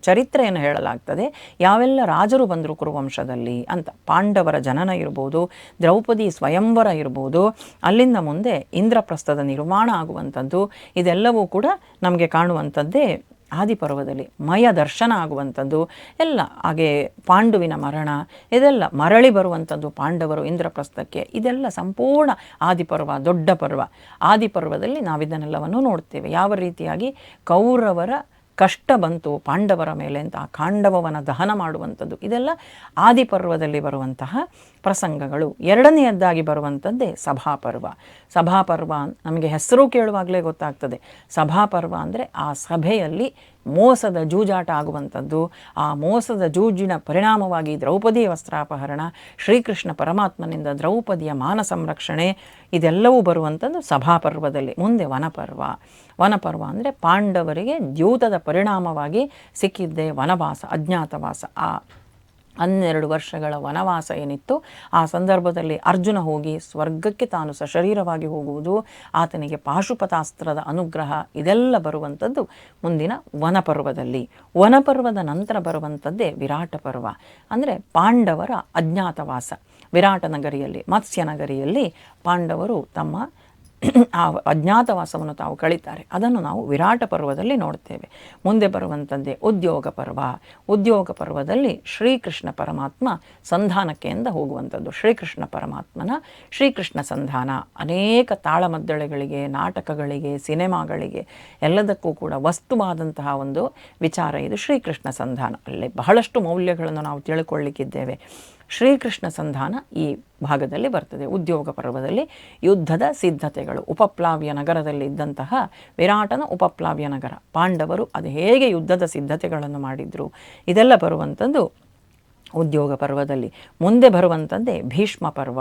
ಚರಿತ್ರೆಯನ್ನು ಹೇಳಲಾಗ್ತದೆ. ಯಾವೆಲ್ಲ ರಾಜರು ಬಂದರು ಕುರುವಂಶದಲ್ಲಿ ಅಂತ. ಪಾಂಡವರ ಜನನ ಇರ್ಬೋದು, ದ್ರೌಪದಿ ಸ್ವಯಂವರ ಇರ್ಬೋದು, ಅಲ್ಲಿಂದ ಮುಂದೆ ಇಂದ್ರಪ್ರಸ್ಥದ ನಿರ್ಮಾಣ ಆಗುವಂಥದ್ದು, ಇದೆಲ್ಲವೂ ಕೂಡ ನಮಗೆ ಕಾಣುವಂಥದ್ದೇ ಆದಿಪರ್ವದಲ್ಲಿ ಮಯ ದರ್ಶನ ಆಗುವಂಥದ್ದು, ಎಲ್ಲ ಹಾಗೆ ಪಾಂಡುವಿನ ಮರಣ, ಇದೆಲ್ಲ ಮರಳಿ ಬರುವಂಥದ್ದು ಪಾಂಡವರು ಇಂದ್ರಪ್ರಸ್ಥಕ್ಕೆ, ಇದೆಲ್ಲ ಸಂಪೂರ್ಣ ಆದಿಪರ್ವ, ದೊಡ್ಡ ಪರ್ವ. ಆದಿಪರ್ವದಲ್ಲಿ ನಾವಿದನ್ನೆಲ್ಲವನ್ನು ನೋಡ್ತೇವೆ. ಯಾವ ರೀತಿಯಾಗಿ ಕೌರವರ ಕಷ್ಟ ಬಂತು ಪಾಂಡವರ ಮೇಲೆ ಅಂತ ಆ ಕಾಂಡವವನ್ನು ದಹನ ಮಾಡುವಂಥದ್ದು, ಇದೆಲ್ಲ ಆದಿಪರ್ವದಲ್ಲಿ ಬರುವಂತಹ ಪ್ರಸಂಗಗಳು ಎರಡನೆಯದ್ದಾಗಿ ಬರುವಂಥದ್ದೇ ಸಭಾಪರ್ವ. ಸಭಾಪರ್ವ ನಮಗೆ ಹೆಸರು ಕೇಳುವಾಗಲೇ ಗೊತ್ತಾಗ್ತದೆ. ಸಭಾಪರ್ವ ಅಂದರೆ ಆ ಸಭೆಯಲ್ಲಿ ಮೋಸದ ಜೂಜಾಟ ಆಗುವಂಥದ್ದು, ಆ ಮೋಸದ ಜೂಜಿನ ಪರಿಣಾಮವಾಗಿ ದ್ರೌಪದಿ ವಸ್ತ್ರಾಪಹರಣ, ಶ್ರೀಕೃಷ್ಣ ಪರಮಾತ್ಮನಿಂದ ದ್ರೌಪದಿಯ ಮಾನ ಸಂರಕ್ಷಣೆ, ಇದೆಲ್ಲವೂ ಬರುವಂಥದ್ದು ಸಭಾಪರ್ವದಲ್ಲಿ. ಮುಂದೆ ವನಪರ್ವ. ವನಪರ್ವ ಅಂದರೆ ಪಾಂಡವರಿಗೆ ದ್ಯೂತದ ಪರಿಣಾಮವಾಗಿ ಸಿಕ್ಕಿದ್ದೇ ವನವಾಸ, ಅಜ್ಞಾತವಾಸ. ಆ ಹನ್ನೆರಡು ವರ್ಷಗಳ ವನವಾಸ ಏನಿತ್ತು ಆ ಸಂದರ್ಭದಲ್ಲಿ ಅರ್ಜುನ ಹೋಗಿ ಸ್ವರ್ಗಕ್ಕೆ ತಾನು ಸಶರೀರವಾಗಿ ಹೋಗುವುದು, ಆತನಿಗೆ ಪಾಶುಪತಾಸ್ತ್ರದ ಅನುಗ್ರಹ ಇದೆಲ್ಲ ಬರುವಂಥದ್ದು ಮುಂದಿನ ವನಪರ್ವದಲ್ಲಿ. ವನಪರ್ವದ ನಂತರ ಬರುವಂಥದ್ದೇ ವಿರಾಟ ಪರ್ವ, ಅಂದರೆ ಪಾಂಡವರ ಅಜ್ಞಾತವಾಸ. ವಿರಾಟ ನಗರಿಯಲ್ಲಿ, ಮತ್ಸ್ಯ ನಗರಿಯಲ್ಲಿ ಪಾಂಡವರು ತಮ್ಮ ಆ ಅಜ್ಞಾತವಾಸವನ್ನು ತಾವು ಕಳೀತಾರೆ. ಅದನ್ನು ನಾವು ವಿರಾಟ ಪರ್ವದಲ್ಲಿ ನೋಡ್ತೇವೆ. ಮುಂದೆ ಬರುವಂಥದ್ದೇ ಉದ್ಯೋಗ ಪರ್ವ. ಉದ್ಯೋಗ ಪರ್ವದಲ್ಲಿ ಶ್ರೀಕೃಷ್ಣ ಪರಮಾತ್ಮ ಸಂಧಾನಕ್ಕೆಯಿಂದ ಹೋಗುವಂಥದ್ದು ಶ್ರೀಕೃಷ್ಣ ಪರಮಾತ್ಮನ ಶ್ರೀಕೃಷ್ಣ ಸಂಧಾನ. ಅನೇಕ ತಾಳಮದ್ದಳೆಗಳಿಗೆ, ನಾಟಕಗಳಿಗೆ, ಸಿನಿಮಾಗಳಿಗೆ ಎಲ್ಲದಕ್ಕೂ ಕೂಡ ವಸ್ತುವಾದಂತಹ ಒಂದು ವಿಚಾರ ಇದು ಶ್ರೀಕೃಷ್ಣ ಸಂಧಾನ. ಅಲ್ಲಿ ಬಹಳಷ್ಟು ಮೌಲ್ಯಗಳನ್ನು ನಾವು ತಿಳ್ಕೊಳ್ಳಿಕ್ಕಿದ್ದೇವೆ. ಶ್ರೀಕೃಷ್ಣ ಸಂಧಾನ ಈ ಭಾಗದಲ್ಲಿ ಬರ್ತದೆ. ಉದ್ಯೋಗ ಪರ್ವದಲ್ಲಿ ಯುದ್ಧದ ಸಿದ್ಧತೆಗಳು. ಉಪಪ್ಲಾವ್ಯ ನಗರದಲ್ಲಿ ಇದ್ದಂತಹ ವಿರಾಟನ ಉಪಪ್ಲಾವ್ಯ ನಗರ. ಪಾಂಡವರು ಅದು ಹೇಗೆ ಯುದ್ಧದ ಸಿದ್ಧತೆಗಳನ್ನು ಮಾಡಿದ್ರು? ಇದೆಲ್ಲ ಬರುವಂಥದ್ದು ಉದ್ಯೋಗ ಪರ್ವದಲ್ಲಿ ಮುಂದೆ ಬರುವಂಥದ್ದೇ ಭೀಷ್ಮ ಪರ್ವ.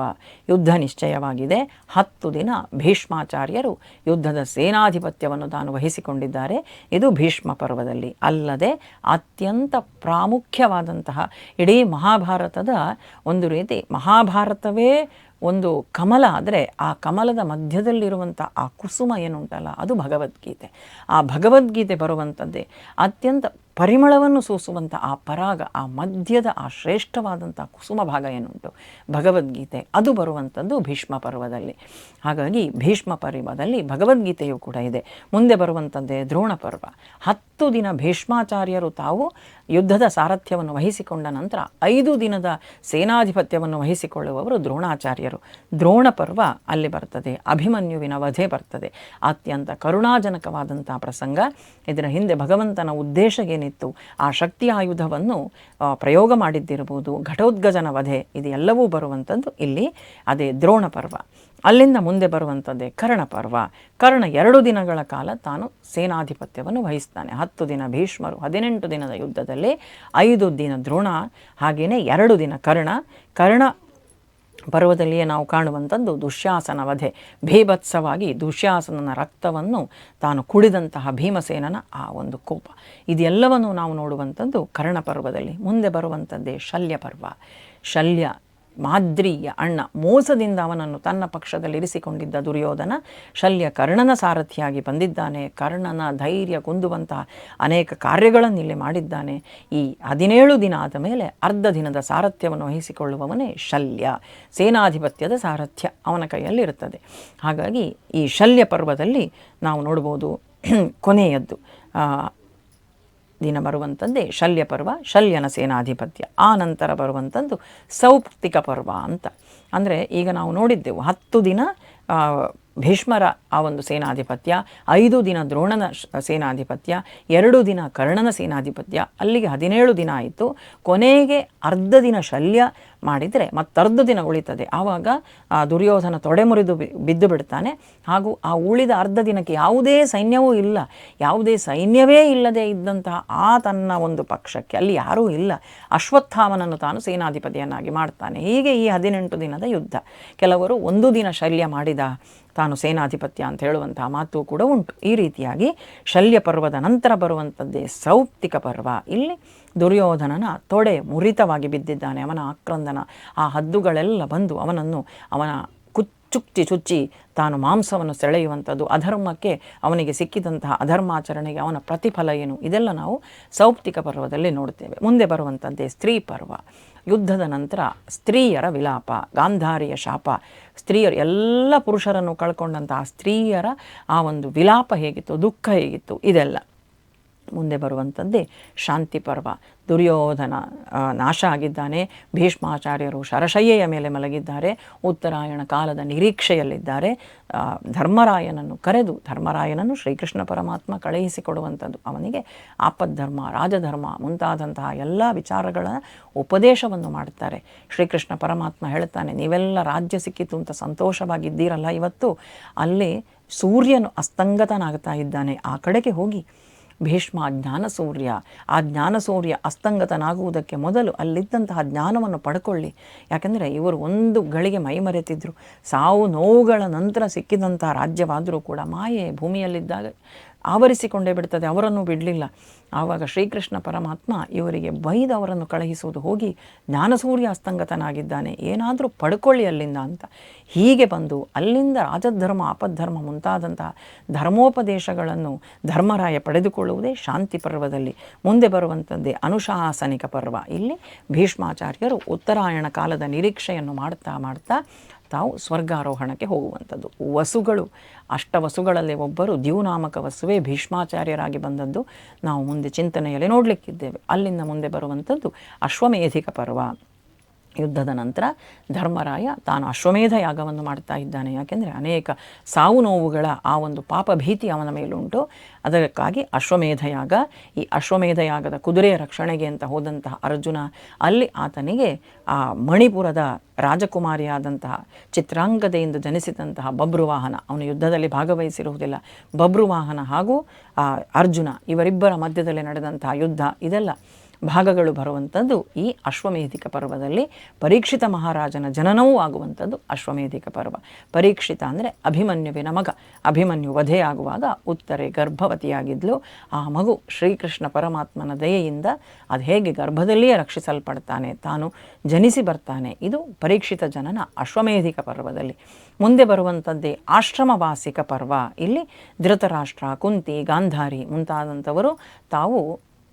ಯುದ್ಧ ನಿಶ್ಚಯವಾಗಿದೆ. ಹತ್ತು ದಿನ ಭೀಷ್ಮಾಚಾರ್ಯರು ಯುದ್ಧದ ಸೇನಾಧಿಪತ್ಯವನ್ನು ತಾನು ವಹಿಸಿಕೊಂಡಿದ್ದಾರೆ. ಇದು ಭೀಷ್ಮ ಪರ್ವದಲ್ಲಿ ಅಲ್ಲದೆ ಅತ್ಯಂತ ಪ್ರಾಮುಖ್ಯವಾದಂತಹ ಇಡೀ ಮಹಾಭಾರತದ ಒಂದು ರೀತಿ ಮಹಾಭಾರತವೇ ಒಂದು ಕಮಲ ಆದರೆ ಆ ಕಮಲದ ಮಧ್ಯದಲ್ಲಿರುವಂಥ ಆ ಕುಸುಮ ಏನುಂಟಲ್ಲ ಅದು ಭಗವದ್ಗೀತೆ. ಆ ಭಗವದ್ಗೀತೆ ಬರುವಂಥದ್ದೇ ಅತ್ಯಂತ ಪರಿಮಳವನ್ನು ಸೂಸುವಂಥ ಆ ಪರಾಗ, ಆ ಮಧ್ಯದ ಆ ಶ್ರೇಷ್ಠವಾದಂಥ ಕುಸುಮ ಭಾಗ ಏನುಂಟು? ಭಗವದ್ಗೀತೆ. ಅದು ಬರುವಂಥದ್ದು ಭೀಷ್ಮ ಪರ್ವದಲ್ಲಿ. ಹಾಗಾಗಿ ಭೀಷ್ಮ ಪರ್ವದಲ್ಲಿ ಭಗವದ್ಗೀತೆಯು ಕೂಡ ಇದೆ. ಮುಂದೆ ಬರುವಂಥದ್ದೇ ದ್ರೋಣ ಪರ್ವ. ಹತ್ತು ದಿನ ಭೀಷ್ಮಾಚಾರ್ಯರು ತಾವು ಯುದ್ಧದ ಸಾರಥ್ಯವನ್ನು ವಹಿಸಿಕೊಂಡ ನಂತರ ಐದು ದಿನದ ಸೇನಾಧಿಪತ್ಯವನ್ನು ವಹಿಸಿಕೊಳ್ಳುವವರು ದ್ರೋಣಾಚಾರ್ಯರು. ದ್ರೋಣ ಪರ್ವ ಅಲ್ಲಿ ಬರ್ತದೆ, ಅಭಿಮನ್ಯುವಿನ ವಧೆ ಬರ್ತದೆ. ಅತ್ಯಂತ ಕರುಣಾಜನಕವಾದಂಥ ಪ್ರಸಂಗ. ಇದರ ಹಿಂದೆ ಭಗವಂತನ ಉದ್ದೇಶ ಏನಿತ್ತು? ಆ ಶಕ್ತಿ ಆಯುಧವನ್ನು ಪ್ರಯೋಗ ಮಾಡಿದ್ದಿರಬಹುದು. ಘಟೋದ್ಗಜನ ವಧೆ, ಇದು ಎಲ್ಲವೂ ಬರುವಂಥದ್ದು ಇಲ್ಲಿ. ಅದೇ ದ್ರೋಣ ಪರ್ವ. ಅಲ್ಲಿಂದ ಮುಂದೆ ಬರುವಂಥದ್ದೇ ಕರ್ಣ ಪರ್ವ. ಕರ್ಣ ಎರಡು ದಿನಗಳ ಕಾಲ ತಾನು ಸೇನಾಧಿಪತ್ಯವನ್ನು ವಹಿಸ್ತಾನೆ. ಹತ್ತು ದಿನ ಭೀಷ್ಮರು, ಹದಿನೆಂಟು ದಿನದ ಯುದ್ಧದಲ್ಲಿ ಐದು ದಿನ ದ್ರೋಣ ಹಾಗೆಯೇ ಎರಡು ದಿನ ಕರ್ಣ. ಕರ್ಣ ಪರ್ವದಲ್ಲಿಯೇ ನಾವು ಕಾಣುವಂಥದ್ದು ದುಶ್ಯಾಸನ ವಧೆ. ಭೀಭತ್ಸವಾಗಿ ದುಶ್ಯಾಸನನ ರಕ್ತವನ್ನು ತಾನು ಕುಡಿದಂತಹ ಭೀಮಸೇನನ ಆ ಒಂದು ಕೋಪ. ಇದೆಲ್ಲವನ್ನು ನಾವು ನೋಡುವಂಥದ್ದು ಕರ್ಣ ಪರ್ವದಲ್ಲಿ. ಮುಂದೆ ಬರುವಂಥದ್ದೇ ಶಲ್ಯ ಪರ್ವ. ಶಲ್ಯ ಮಾದ್ರಿಯ ಅಣ್ಣ ಮೋಸದಿಂದ ಅವನನ್ನು ತನ್ನ ಪಕ್ಷದಲ್ಲಿ ಇರಿಸಿಕೊಂಡಿದ್ದ ದುರ್ಯೋಧನ ಶಲ್ಯ ಕರ್ಣನ ಸಾರಥಿಯಾಗಿ ಬಂದಿದ್ದಾನೆ. ಕರ್ಣನ ಧೈರ್ಯ ಕುಂದುವಂತಹ ಅನೇಕ ಕಾರ್ಯಗಳನ್ನು ಇಲ್ಲಿ ಮಾಡಿದ್ದಾನೆ. ಈ ಹದಿನೇಳು ದಿನ ಆದ ಮೇಲೆ ಅರ್ಧ ದಿನದ ಸಾರಥ್ಯವನ್ನು ವಹಿಸಿಕೊಳ್ಳುವವನೇ ಶಲ್ಯ, ಸೇನಾಧಿಪತ್ಯದ ಸಾರಥ್ಯ ಅವನ ಕೈಯಲ್ಲಿರುತ್ತದೆ. ಹಾಗಾಗಿ ಈ ಶಲ್ಯ ಪರ್ವದಲ್ಲಿ ನಾವು ನೋಡ್ಬೋದು ಕೊನೆಯದ್ದು. ದಿನ ಬರುವಂಥದ್ದೇ ಶಲ್ಯ ಪರ್ವ, ಶಲ್ಯನ ಸೇನಾಧಿಪತ್ಯ. ಆ ನಂತರ ಬರುವಂಥದ್ದು ಸೌಪ್ತಿಕ ಪರ್ವ ಅಂತ. ಅಂದರೆ ಈಗ ನಾವು ನೋಡಿದ್ದೆವು ಹತ್ತು ದಿನ ಭೀಷ್ಮರ ಆ ಒಂದು ಸೇನಾಧಿಪತ್ಯ, ಐದು ದಿನ ದ್ರೋಣನ ಸೇನಾಧಿಪತ್ಯ, ಎರಡು ದಿನ ಕರ್ಣನ ಸೇನಾಧಿಪತ್ಯ, ಅಲ್ಲಿಗೆ ಹದಿನೇಳು ದಿನ ಆಯಿತು. ಕೊನೆಗೆ ಅರ್ಧ ದಿನ ಶಲ್ಯ ಮಾಡಿದರೆ ಮತ್ತರ್ಧ ದಿನ ಉಳಿತದೆ. ಆವಾಗ ಆ ದುರ್ಯೋಧನ ತೊಡೆ ಮುರಿದು ಬಿದ್ದು ಬಿಡ್ತಾನೆ. ಹಾಗೂ ಆ ಉಳಿದ ಅರ್ಧ ದಿನಕ್ಕೆ ಯಾವುದೇ ಸೈನ್ಯವೂ ಇಲ್ಲ. ಯಾವುದೇ ಸೈನ್ಯವೇ ಇಲ್ಲದೆ ಇದ್ದಂತಹ ಆ ತನ್ನ ಒಂದು ಪಕ್ಷಕ್ಕೆ ಅಲ್ಲಿ ಯಾರೂ ಇಲ್ಲ. ಅಶ್ವತ್ಥಾಮನನ್ನು ತಾನು ಸೇನಾಧಿಪತಿಯನ್ನಾಗಿ ಮಾಡ್ತಾನೆ. ಹೀಗೆ ಈ ಹದಿನೆಂಟು ದಿನದ ಯುದ್ಧ. ಕೆಲವರು ಒಂದು ದಿನ ಶಲ್ಯ ಮಾಡಿದ ತಾನು ಸೇನಾಧಿಪತ್ಯ ಅಂತ ಹೇಳುವಂತಹ ಮಾತು ಕೂಡ ಉಂಟು. ಈ ರೀತಿಯಾಗಿ ಶಲ್ಯ ಪರ್ವದ ನಂತರ ಬರುವಂಥದ್ದೇ ಸೌಪ್ತಿಕ ಪರ್ವ. ಇಲ್ಲಿ ದುರ್ಯೋಧನನ ತೊಡೆ ಮುರಿತವಾಗಿ ಬಿದ್ದಿದ್ದಾನೆ. ಅವನ ಆಕ್ರಂದನ, ಆ ಹದ್ದುಗಳೆಲ್ಲ ಬಂದು ಅವನನ್ನು ಅವನ ಕುಚ್ಚುಚ್ಚಿ ಚುಚ್ಚಿ ತಾನು ಮಾಂಸವನ್ನು ಸೆಳೆಯುವಂಥದ್ದು, ಅಧರ್ಮಕ್ಕೆ ಅವನಿಗೆ ಸಿಕ್ಕಿದಂತಹ ಅಧರ್ಮಾಚರಣೆಗೆ ಅವನ ಪ್ರತಿಫಲ ಏನು? ಇದೆಲ್ಲ ನಾವು ಸೌಪ್ತಿಕ ಪರ್ವದಲ್ಲಿ ನೋಡ್ತೇವೆ ಮುಂದೆ ಬರುವಂಥದ್ದೇ ಸ್ತ್ರೀ ಪರ್ವ. ಯುದ್ಧದ ನಂತರ ಸ್ತ್ರೀಯರ ವಿಲಾಪ, ಗಾಂಧಾರಿಯ ಶಾಪ, ಸ್ತ್ರೀಯರು ಎಲ್ಲ ಪುರುಷರನ್ನು ಕಳ್ಕೊಂಡಂತಹ ಸ್ತ್ರೀಯರ ಆ ಒಂದು ವಿಲಾಪ ಹೇಗಿತ್ತು, ದುಃಖ ಹೇಗಿತ್ತು, ಇದೆಲ್ಲ. ಮುಂದೆ ಬರುವಂಥದ್ದೇ ಶಾಂತಿ ಪರ್ವ. ದುರ್ಯೋಧನ ನಾಶ ಆಗಿದ್ದಾನೆ. ಭೀಷ್ಮಾಚಾರ್ಯರು ಶರಶಯ್ಯೆಯ ಮೇಲೆ ಮಲಗಿದ್ದಾರೆ. ಉತ್ತರಾಯಣ ಕಾಲದ ನಿರೀಕ್ಷೆಯಲ್ಲಿದ್ದಾರೆ. ಧರ್ಮರಾಯನನ್ನು ಕರೆದು, ಧರ್ಮರಾಯನನ್ನು ಶ್ರೀಕೃಷ್ಣ ಪರಮಾತ್ಮ ಕಳುಹಿಸಿಕೊಡುವಂಥದ್ದು. ಅವನಿಗೆ ಆಪದ್ಧರ್ಮ, ರಾಜಧರ್ಮ ಮುಂತಾದಂತಹ ಎಲ್ಲ ವಿಚಾರಗಳ ಉಪದೇಶವನ್ನು ಮಾಡ್ತಾರೆ ಶ್ರೀಕೃಷ್ಣ ಪರಮಾತ್ಮ ಹೇಳ್ತಾನೆ, ನೀವೆಲ್ಲ ರಾಜ್ಯ ಸಿಕ್ಕಿತು ಅಂತ ಸಂತೋಷವಾಗಿದ್ದೀರಲ್ಲ ಇವತ್ತು. ಅಲ್ಲಿ ಸೂರ್ಯನು ಅಸ್ತಂಗತನಾಗ್ತಾ ಇದ್ದಾನೆ. ಆ ಕಡೆಗೆ ಹೋಗಿ ಭೀಷ್ಮ ಜ್ಞಾನಸೂರ್ಯ. ಆ ಜ್ಞಾನಸೂರ್ಯ ಅಸ್ತಂಗತನಾಗುವುದಕ್ಕೆ ಮೊದಲು ಅಲ್ಲಿದ್ದಂತಹ ಜ್ಞಾನವನ್ನು ಪಡ್ಕೊಳ್ಳಿ. ಯಾಕೆಂದರೆ ಇವರು ಒಂದು ಗಳಿಗೆ ಮೈಮರೆತಿದ್ದರು ಸಾವು ನೋವುಗಳ ನಂತರ ಸಿಕ್ಕಿದಂತಹ ರಾಜ್ಯವಾದರೂ ಕೂಡ ಮಾಯೆ ಭೂಮಿಯಲ್ಲಿದ್ದಾಗ ಆವರಿಸಿಕೊಂಡೇ ಬಿಡ್ತದೆ, ಅವರನ್ನು ಬಿಡಲಿಲ್ಲ. ಆವಾಗ ಶ್ರೀಕೃಷ್ಣ ಪರಮಾತ್ಮ ಇವರಿಗೆ ಬೈದು ಅವರನ್ನು ಕಳುಹಿಸುವುದು ಹೋಗಿ ಜ್ಞಾನಸೂರ್ಯ ಅಸ್ತಂಗತನಾಗಿದ್ದಾನೆ, ಏನಾದರೂ ಪಡ್ಕೊಳ್ಳಿ ಅಲ್ಲಿಂದ ಅಂತ. ಹೀಗೆ ಬಂದು ಅಲ್ಲಿಂದ ರಾಜಧರ್ಮ, ಅಪಧರ್ಮ ಮುಂತಾದಂತಹ ಧರ್ಮೋಪದೇಶಗಳನ್ನು ಧರ್ಮರಾಯ ಪಡೆದುಕೊಳ್ಳುವುದೇ ಶಾಂತಿ ಪರ್ವದಲ್ಲಿ. ಮುಂದೆ ಬರುವಂಥದ್ದೇ ಅನುಶಾಸನಿಕ ಪರ್ವ. ಇಲ್ಲಿ ಭೀಷ್ಮಾಚಾರ್ಯರು ಉತ್ತರಾಯಣ ಕಾಲದ ನಿರೀಕ್ಷೆಯನ್ನು ಮಾಡ್ತಾ ಮಾಡ್ತಾ ತಾವು ಸ್ವರ್ಗಾರೋಹಣಕ್ಕೆ ಹೋಗುವಂಥದ್ದು. ವಸುಗಳು, ಅಷ್ಟವಸುಗಳಲ್ಲಿ ಒಬ್ಬರು ದ್ಯೂನಾಮಕ ವಸುವೇ ಭೀಷ್ಮಾಚಾರ್ಯರಾಗಿ ಬಂದದ್ದು ನಾವು ಮುಂದೆ ಚಿಂತನೆಯಲ್ಲಿ ನೋಡಲಿಕ್ಕಿದ್ದೇವೆ. ಅಲ್ಲಿಂದ ಮುಂದೆ ಬರುವಂಥದ್ದು ಅಶ್ವಮೇಧಿಕ ಪರ್ವ. ಯುದ್ಧದ ನಂತರ ಧರ್ಮರಾಯ ತಾನು ಅಶ್ವಮೇಧ ಯಾಗವನ್ನು ಮಾಡ್ತಾ ಇದ್ದಾನೆ. ಯಾಕೆಂದರೆ ಅನೇಕ ಸಾವು ನೋವುಗಳ ಆ ಒಂದು ಪಾಪ ಭೀತಿ ಅವನ ಮೇಲುಂಟು. ಅದಕ್ಕಾಗಿ ಅಶ್ವಮೇಧ ಯಾಗ, ಈ ಅಶ್ವಮೇಧ ಯಾಗದ ಕುದುರೆಯ ರಕ್ಷಣೆಗೆ ಅಂತ ಹೋದಂತಹ ಅರ್ಜುನ, ಅಲ್ಲಿ ಆತನಿಗೆ ಆ ಮಣಿಪುರದ ರಾಜಕುಮಾರಿಯಾದಂತಹ ಚಿತ್ರಾಂಗದೆಯಿಂದ ಜನಿಸಿದಂತಹ ಬಬ್ರುವಾಹನ ಅವನು ಯುದ್ಧದಲ್ಲಿ ಭಾಗವಹಿಸಿರುವುದಿಲ್ಲ. ಬಬ್ರುವಾಹನ ಹಾಗೂ ಅರ್ಜುನ, ಇವರಿಬ್ಬರ ಮಧ್ಯದಲ್ಲಿ ನಡೆದಂತಹ ಯುದ್ಧ ಇದೆಲ್ಲ. ಭಾಗಗಳು ಬರುವಂಥದ್ದು ಈ ಅಶ್ವಮೇಧಿಕ ಪರ್ವದಲ್ಲಿ. ಪರೀಕ್ಷಿತ ಮಹಾರಾಜನ ಜನನವೂ ಆಗುವಂಥದ್ದು ಅಶ್ವಮೇಧಿಕ ಪರ್ವ. ಪರೀಕ್ಷಿತ ಅಂದರೆ ಅಭಿಮನ್ಯುವಿನ ಮಗ. ಅಭಿಮನ್ಯು ವಧೆಯಾಗುವಾಗ ಉತ್ತರೆ ಗರ್ಭವತಿಯಾಗಿದ್ಲು. ಆ ಮಗು ಶ್ರೀಕೃಷ್ಣ ಪರಮಾತ್ಮನ ದಯೆಯಿಂದ ಅದು ಹೇಗೆ ಗರ್ಭದಲ್ಲಿಯೇ ರಕ್ಷಿಸಲ್ಪಡ್ತಾನೆ, ತಾನು ಜನಿಸಿ ಬರ್ತಾನೆ, ಇದು ಪರೀಕ್ಷಿತ ಜನನ ಅಶ್ವಮೇಧಿಕ ಪರ್ವದಲ್ಲಿ. ಮುಂದೆ ಬರುವಂಥದ್ದೇ ಆಶ್ರಮವಾಸಿಕ ಪರ್ವ. ಇಲ್ಲಿ ಧೃತರಾಷ್ಟ್ರ, ಕುಂತಿ, ಗಾಂಧಾರಿ ಮುಂತಾದಂಥವರು ತಾವು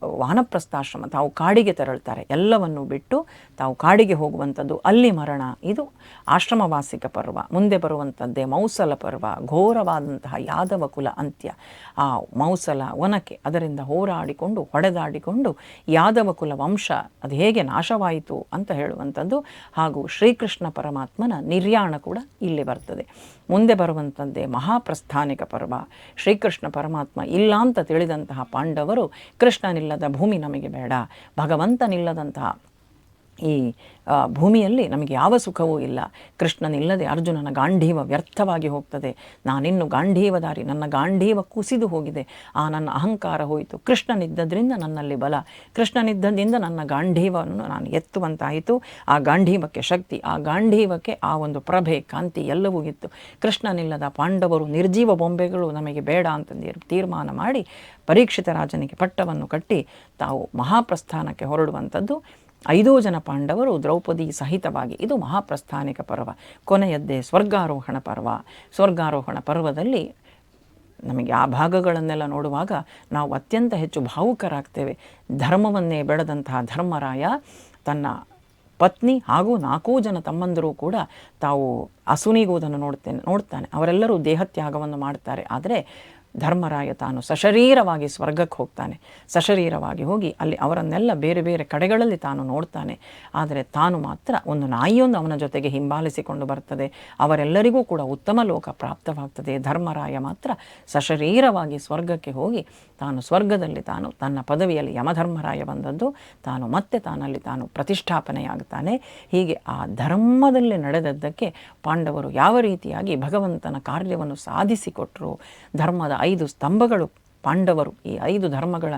ವಾನಪ್ರಸ್ಥಾಶ್ರಮ, ತಾವು ಕಾಡಿಗೆ ತೆರಳ್ತಾರೆ. ಎಲ್ಲವನ್ನು ಬಿಟ್ಟು ತಾವು ಕಾಡಿಗೆ ಹೋಗುವಂಥದ್ದು ಅಲ್ಲಿ ಮರಣ. ಇದು ಆಶ್ರಮವಾಸಿಕ ಪರ್ವ, ಮುಂದೆ ಬರುವಂಥದ್ದೇ ಮೌಸಲ ಪರ್ವ, ಘೋರವಾದಂತಹ ಯಾದವ ಕುಲ ಅಂತ್ಯ. ಆ ಮೌಸಲ ಒನಕೆ ಅದರಿಂದ ಹೋರಾಡಿಕೊಂಡು, ಹೊಡೆದಾಡಿಕೊಂಡು ಯಾದವ ಕುಲ ವಂಶ ಅದು ಹೇಗೆ ನಾಶವಾಯಿತು ಅಂತ ಹೇಳುವಂಥದ್ದು ಹಾಗೂ ಶ್ರೀಕೃಷ್ಣ ಪರಮಾತ್ಮನ ನಿರ್ಯಾಣ ಕೂಡ ಇಲ್ಲಿ ಬರ್ತದೆ. ಮುಂದೆ ಬರುವಂಥದ್ದೇ ಮಹಾಪ್ರಸ್ಥಾನಿಕ ಪರ್ವ. ಶ್ರೀಕೃಷ್ಣ ಪರಮಾತ್ಮ ಇಲ್ಲ ಅಂತ ತಿಳಿದಂತಹ ಪಾಂಡವರು ಕೃಷ್ಣನಿಲ್ಲದ ಭೂಮಿ ನಮಗೆ ಬೇಡ. ಭಗವಂತನಿಲ್ಲದಂತಹ ಈ ಭೂಮಿಯಲ್ಲಿ ನಮಗೆ ಯಾವ ಸುಖವೂ ಇಲ್ಲ. ಕೃಷ್ಣನಿಲ್ಲದೆ ಅರ್ಜುನನ ಗಾಂಧೀವ ವ್ಯರ್ಥವಾಗಿ ಹೋಗ್ತದೆ. ನಾನಿನ್ನು ಗಾಂಧೀವದಾರಿ ನನ್ನ ಗಾಂಧೀವ ಕುಸಿದು ಹೋಗಿದೆ. ಆ ನನ್ನ ಅಹಂಕಾರ ಹೋಯಿತು. ಕೃಷ್ಣನಿದ್ದದ್ರಿಂದ ನನ್ನಲ್ಲಿ ಬಲ. ಕೃಷ್ಣನಿದ್ದದಿಂದ ನನ್ನ ಗಾಂಧೀವವನ್ನು ನಾನು ಎತ್ತುವಂತಾಯಿತು. ಆ ಗಾಂಧೀವಕ್ಕೆ ಶಕ್ತಿ, ಆ ಗಾಂಧೀವಕ್ಕೆ ಆ ಒಂದು ಪ್ರಭೆ, ಕಾಂತಿ ಎಲ್ಲವೂ ಇತ್ತು. ಕೃಷ್ಣನಿಲ್ಲದ ಪಾಂಡವರು ನಿರ್ಜೀವ ಬೊಂಬೆಗಳು ನಮಗೆ ಬೇಡ ಅಂತ ತೀರ್- ತೀರ್ಮಾನ ಮಾಡಿ ಪರೀಕ್ಷಿತ ರಾಜನಿಗೆ ಪಟ್ಟವನ್ನು ಕಟ್ಟಿ ತಾವು ಮಹಾಪ್ರಸ್ಥಾನಕ್ಕೆ ಹೊರಡುವಂಥದ್ದು. ಐದೂ ಜನ ಪಾಂಡವರು ದ್ರೌಪದಿ ಸಹಿತವಾಗಿ, ಇದು ಮಹಾಪ್ರಸ್ಥಾನಿಕ ಪರ್ವ. ಕೊನೆಯದ್ದೇ ಸ್ವರ್ಗಾರೋಹಣ ಪರ್ವ. ಸ್ವರ್ಗಾರೋಹಣ ಪರ್ವದಲ್ಲಿ ನಮಗೆ ಆ ಭಾಗಗಳನ್ನೆಲ್ಲ ನೋಡುವಾಗ ನಾವು ಅತ್ಯಂತ ಹೆಚ್ಚು ಭಾವುಕರಾಗ್ತೇವೆ. ಧರ್ಮವನ್ನೇ ಬೆಳೆದಂತಹ ಧರ್ಮರಾಯ, ತನ್ನ ಪತ್ನಿ ಹಾಗೂ ನಾಲ್ಕೂ ಜನ ತಮ್ಮಂದಿರು ಕೂಡ ತಾವು ಅಸುನಿಗುವುದನ್ನು ನೋಡ್ತೇನೆ, ನೋಡ್ತಾನೆ. ಅವರೆಲ್ಲರೂ ದೇಹತ್ಯಾಗವನ್ನು ಮಾಡ್ತಾರೆ. ಆದರೆ ಧರ್ಮರಾಯ ತಾನು ಸಶರೀರವಾಗಿ ಸ್ವರ್ಗಕ್ಕೆ ಹೋಗ್ತಾನೆ. ಸಶರೀರವಾಗಿ ಹೋಗಿ ಅಲ್ಲಿ ಅವರನ್ನೆಲ್ಲ ಬೇರೆ ಬೇರೆ ಕಡೆಗಳಲ್ಲಿ ತಾನು ನೋಡ್ತಾನೆ. ಆದರೆ ತಾನು ಮಾತ್ರ ಒಂದು ನಾಯಿಯೊಂದು ಅವನ ಜೊತೆಗೆ ಹಿಂಬಾಲಿಸಿಕೊಂಡು ಬರ್ತದೆ. ಅವರೆಲ್ಲರಿಗೂ ಕೂಡ ಉತ್ತಮ ಲೋಕ ಪ್ರಾಪ್ತವಾಗ್ತದೆ. ಧರ್ಮರಾಯ ಮಾತ್ರ ಸಶರೀರವಾಗಿ ಸ್ವರ್ಗಕ್ಕೆ ಹೋಗಿ ತಾನು ಸ್ವರ್ಗದಲ್ಲಿ ತಾನು ತನ್ನ ಪದವಿಯಲ್ಲಿ ಯಮಧರ್ಮರಾಯ ಬಂದದ್ದು. ತಾನು ಮತ್ತೆ ತಾನಲ್ಲಿ ತಾನು ಪ್ರತಿಷ್ಠಾಪನೆಯಾಗ್ತಾನೆ. ಹೀಗೆ ಆ ಧರ್ಮದಲ್ಲಿ ನಡೆದದ್ದಕ್ಕೆ ಪಾಂಡವರು ಯಾವ ರೀತಿಯಾಗಿ ಭಗವಂತನ ಕಾರ್ಯವನ್ನು ಸಾಧಿಸಿಕೊಟ್ಟರು ಧರ್ಮದ ಐದು ಸ್ತಂಭಗಳು, ಪಾಂಡವರು ಈ ಐದು ಧರ್ಮಗಳ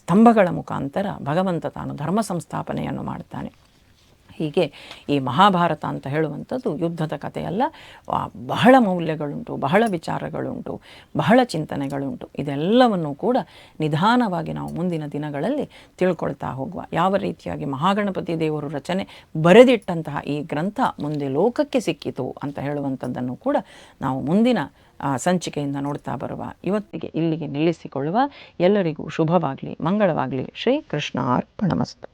ಸ್ತಂಭಗಳ ಮುಖಾಂತರ ಭಗವಂತ ತಾನು ಧರ್ಮ ಸಂಸ್ಥಾಪನೆಯನ್ನು ಮಾಡ್ತಾನೆ. ಹೀಗೆ ಈ ಮಹಾಭಾರತ ಅಂತ ಹೇಳುವಂಥದ್ದು ಯುದ್ಧದ ಕಥೆಯಲ್ಲ. ಬಹಳ ಮೌಲ್ಯಗಳುಂಟು, ಬಹಳ ವಿಚಾರಗಳುಂಟು, ಬಹಳ ಚಿಂತನೆಗಳುಂಟು. ಇದೆಲ್ಲವನ್ನು ಕೂಡ ನಿಧಾನವಾಗಿ ನಾವು ಮುಂದಿನ ದಿನಗಳಲ್ಲಿ ತಿಳ್ಕೊಳ್ತಾ ಹೋಗುವ. ಯಾವ ರೀತಿಯಾಗಿ ಮಹಾಗಣಪತಿ ದೇವರು ರಚನೆ ಬರೆದಿಟ್ಟಂತಹ ಈ ಗ್ರಂಥ ಮುಂದೆ ಲೋಕಕ್ಕೆ ಸಿಕ್ಕಿತು ಅಂತ ಹೇಳುವಂಥದ್ದನ್ನು ಕೂಡ ನಾವು ಮುಂದಿನ ಸಂಚಿಕೆಯಿಂದ ನೋಡ್ತಾ ಬರುವ ಇವತ್ತಿಗೆ ಇಲ್ಲಿಗೆ ನಿಲ್ಲಿಸಿಕೊಳ್ಳುವ ಎಲ್ಲರಿಗೂ ಶುಭವಾಗಲಿ ಮಂಗಳವಾಗಲಿ. ಶ್ರೀ ಕೃಷ್ಣ ಅರ್ಪಣಮಸ್ತು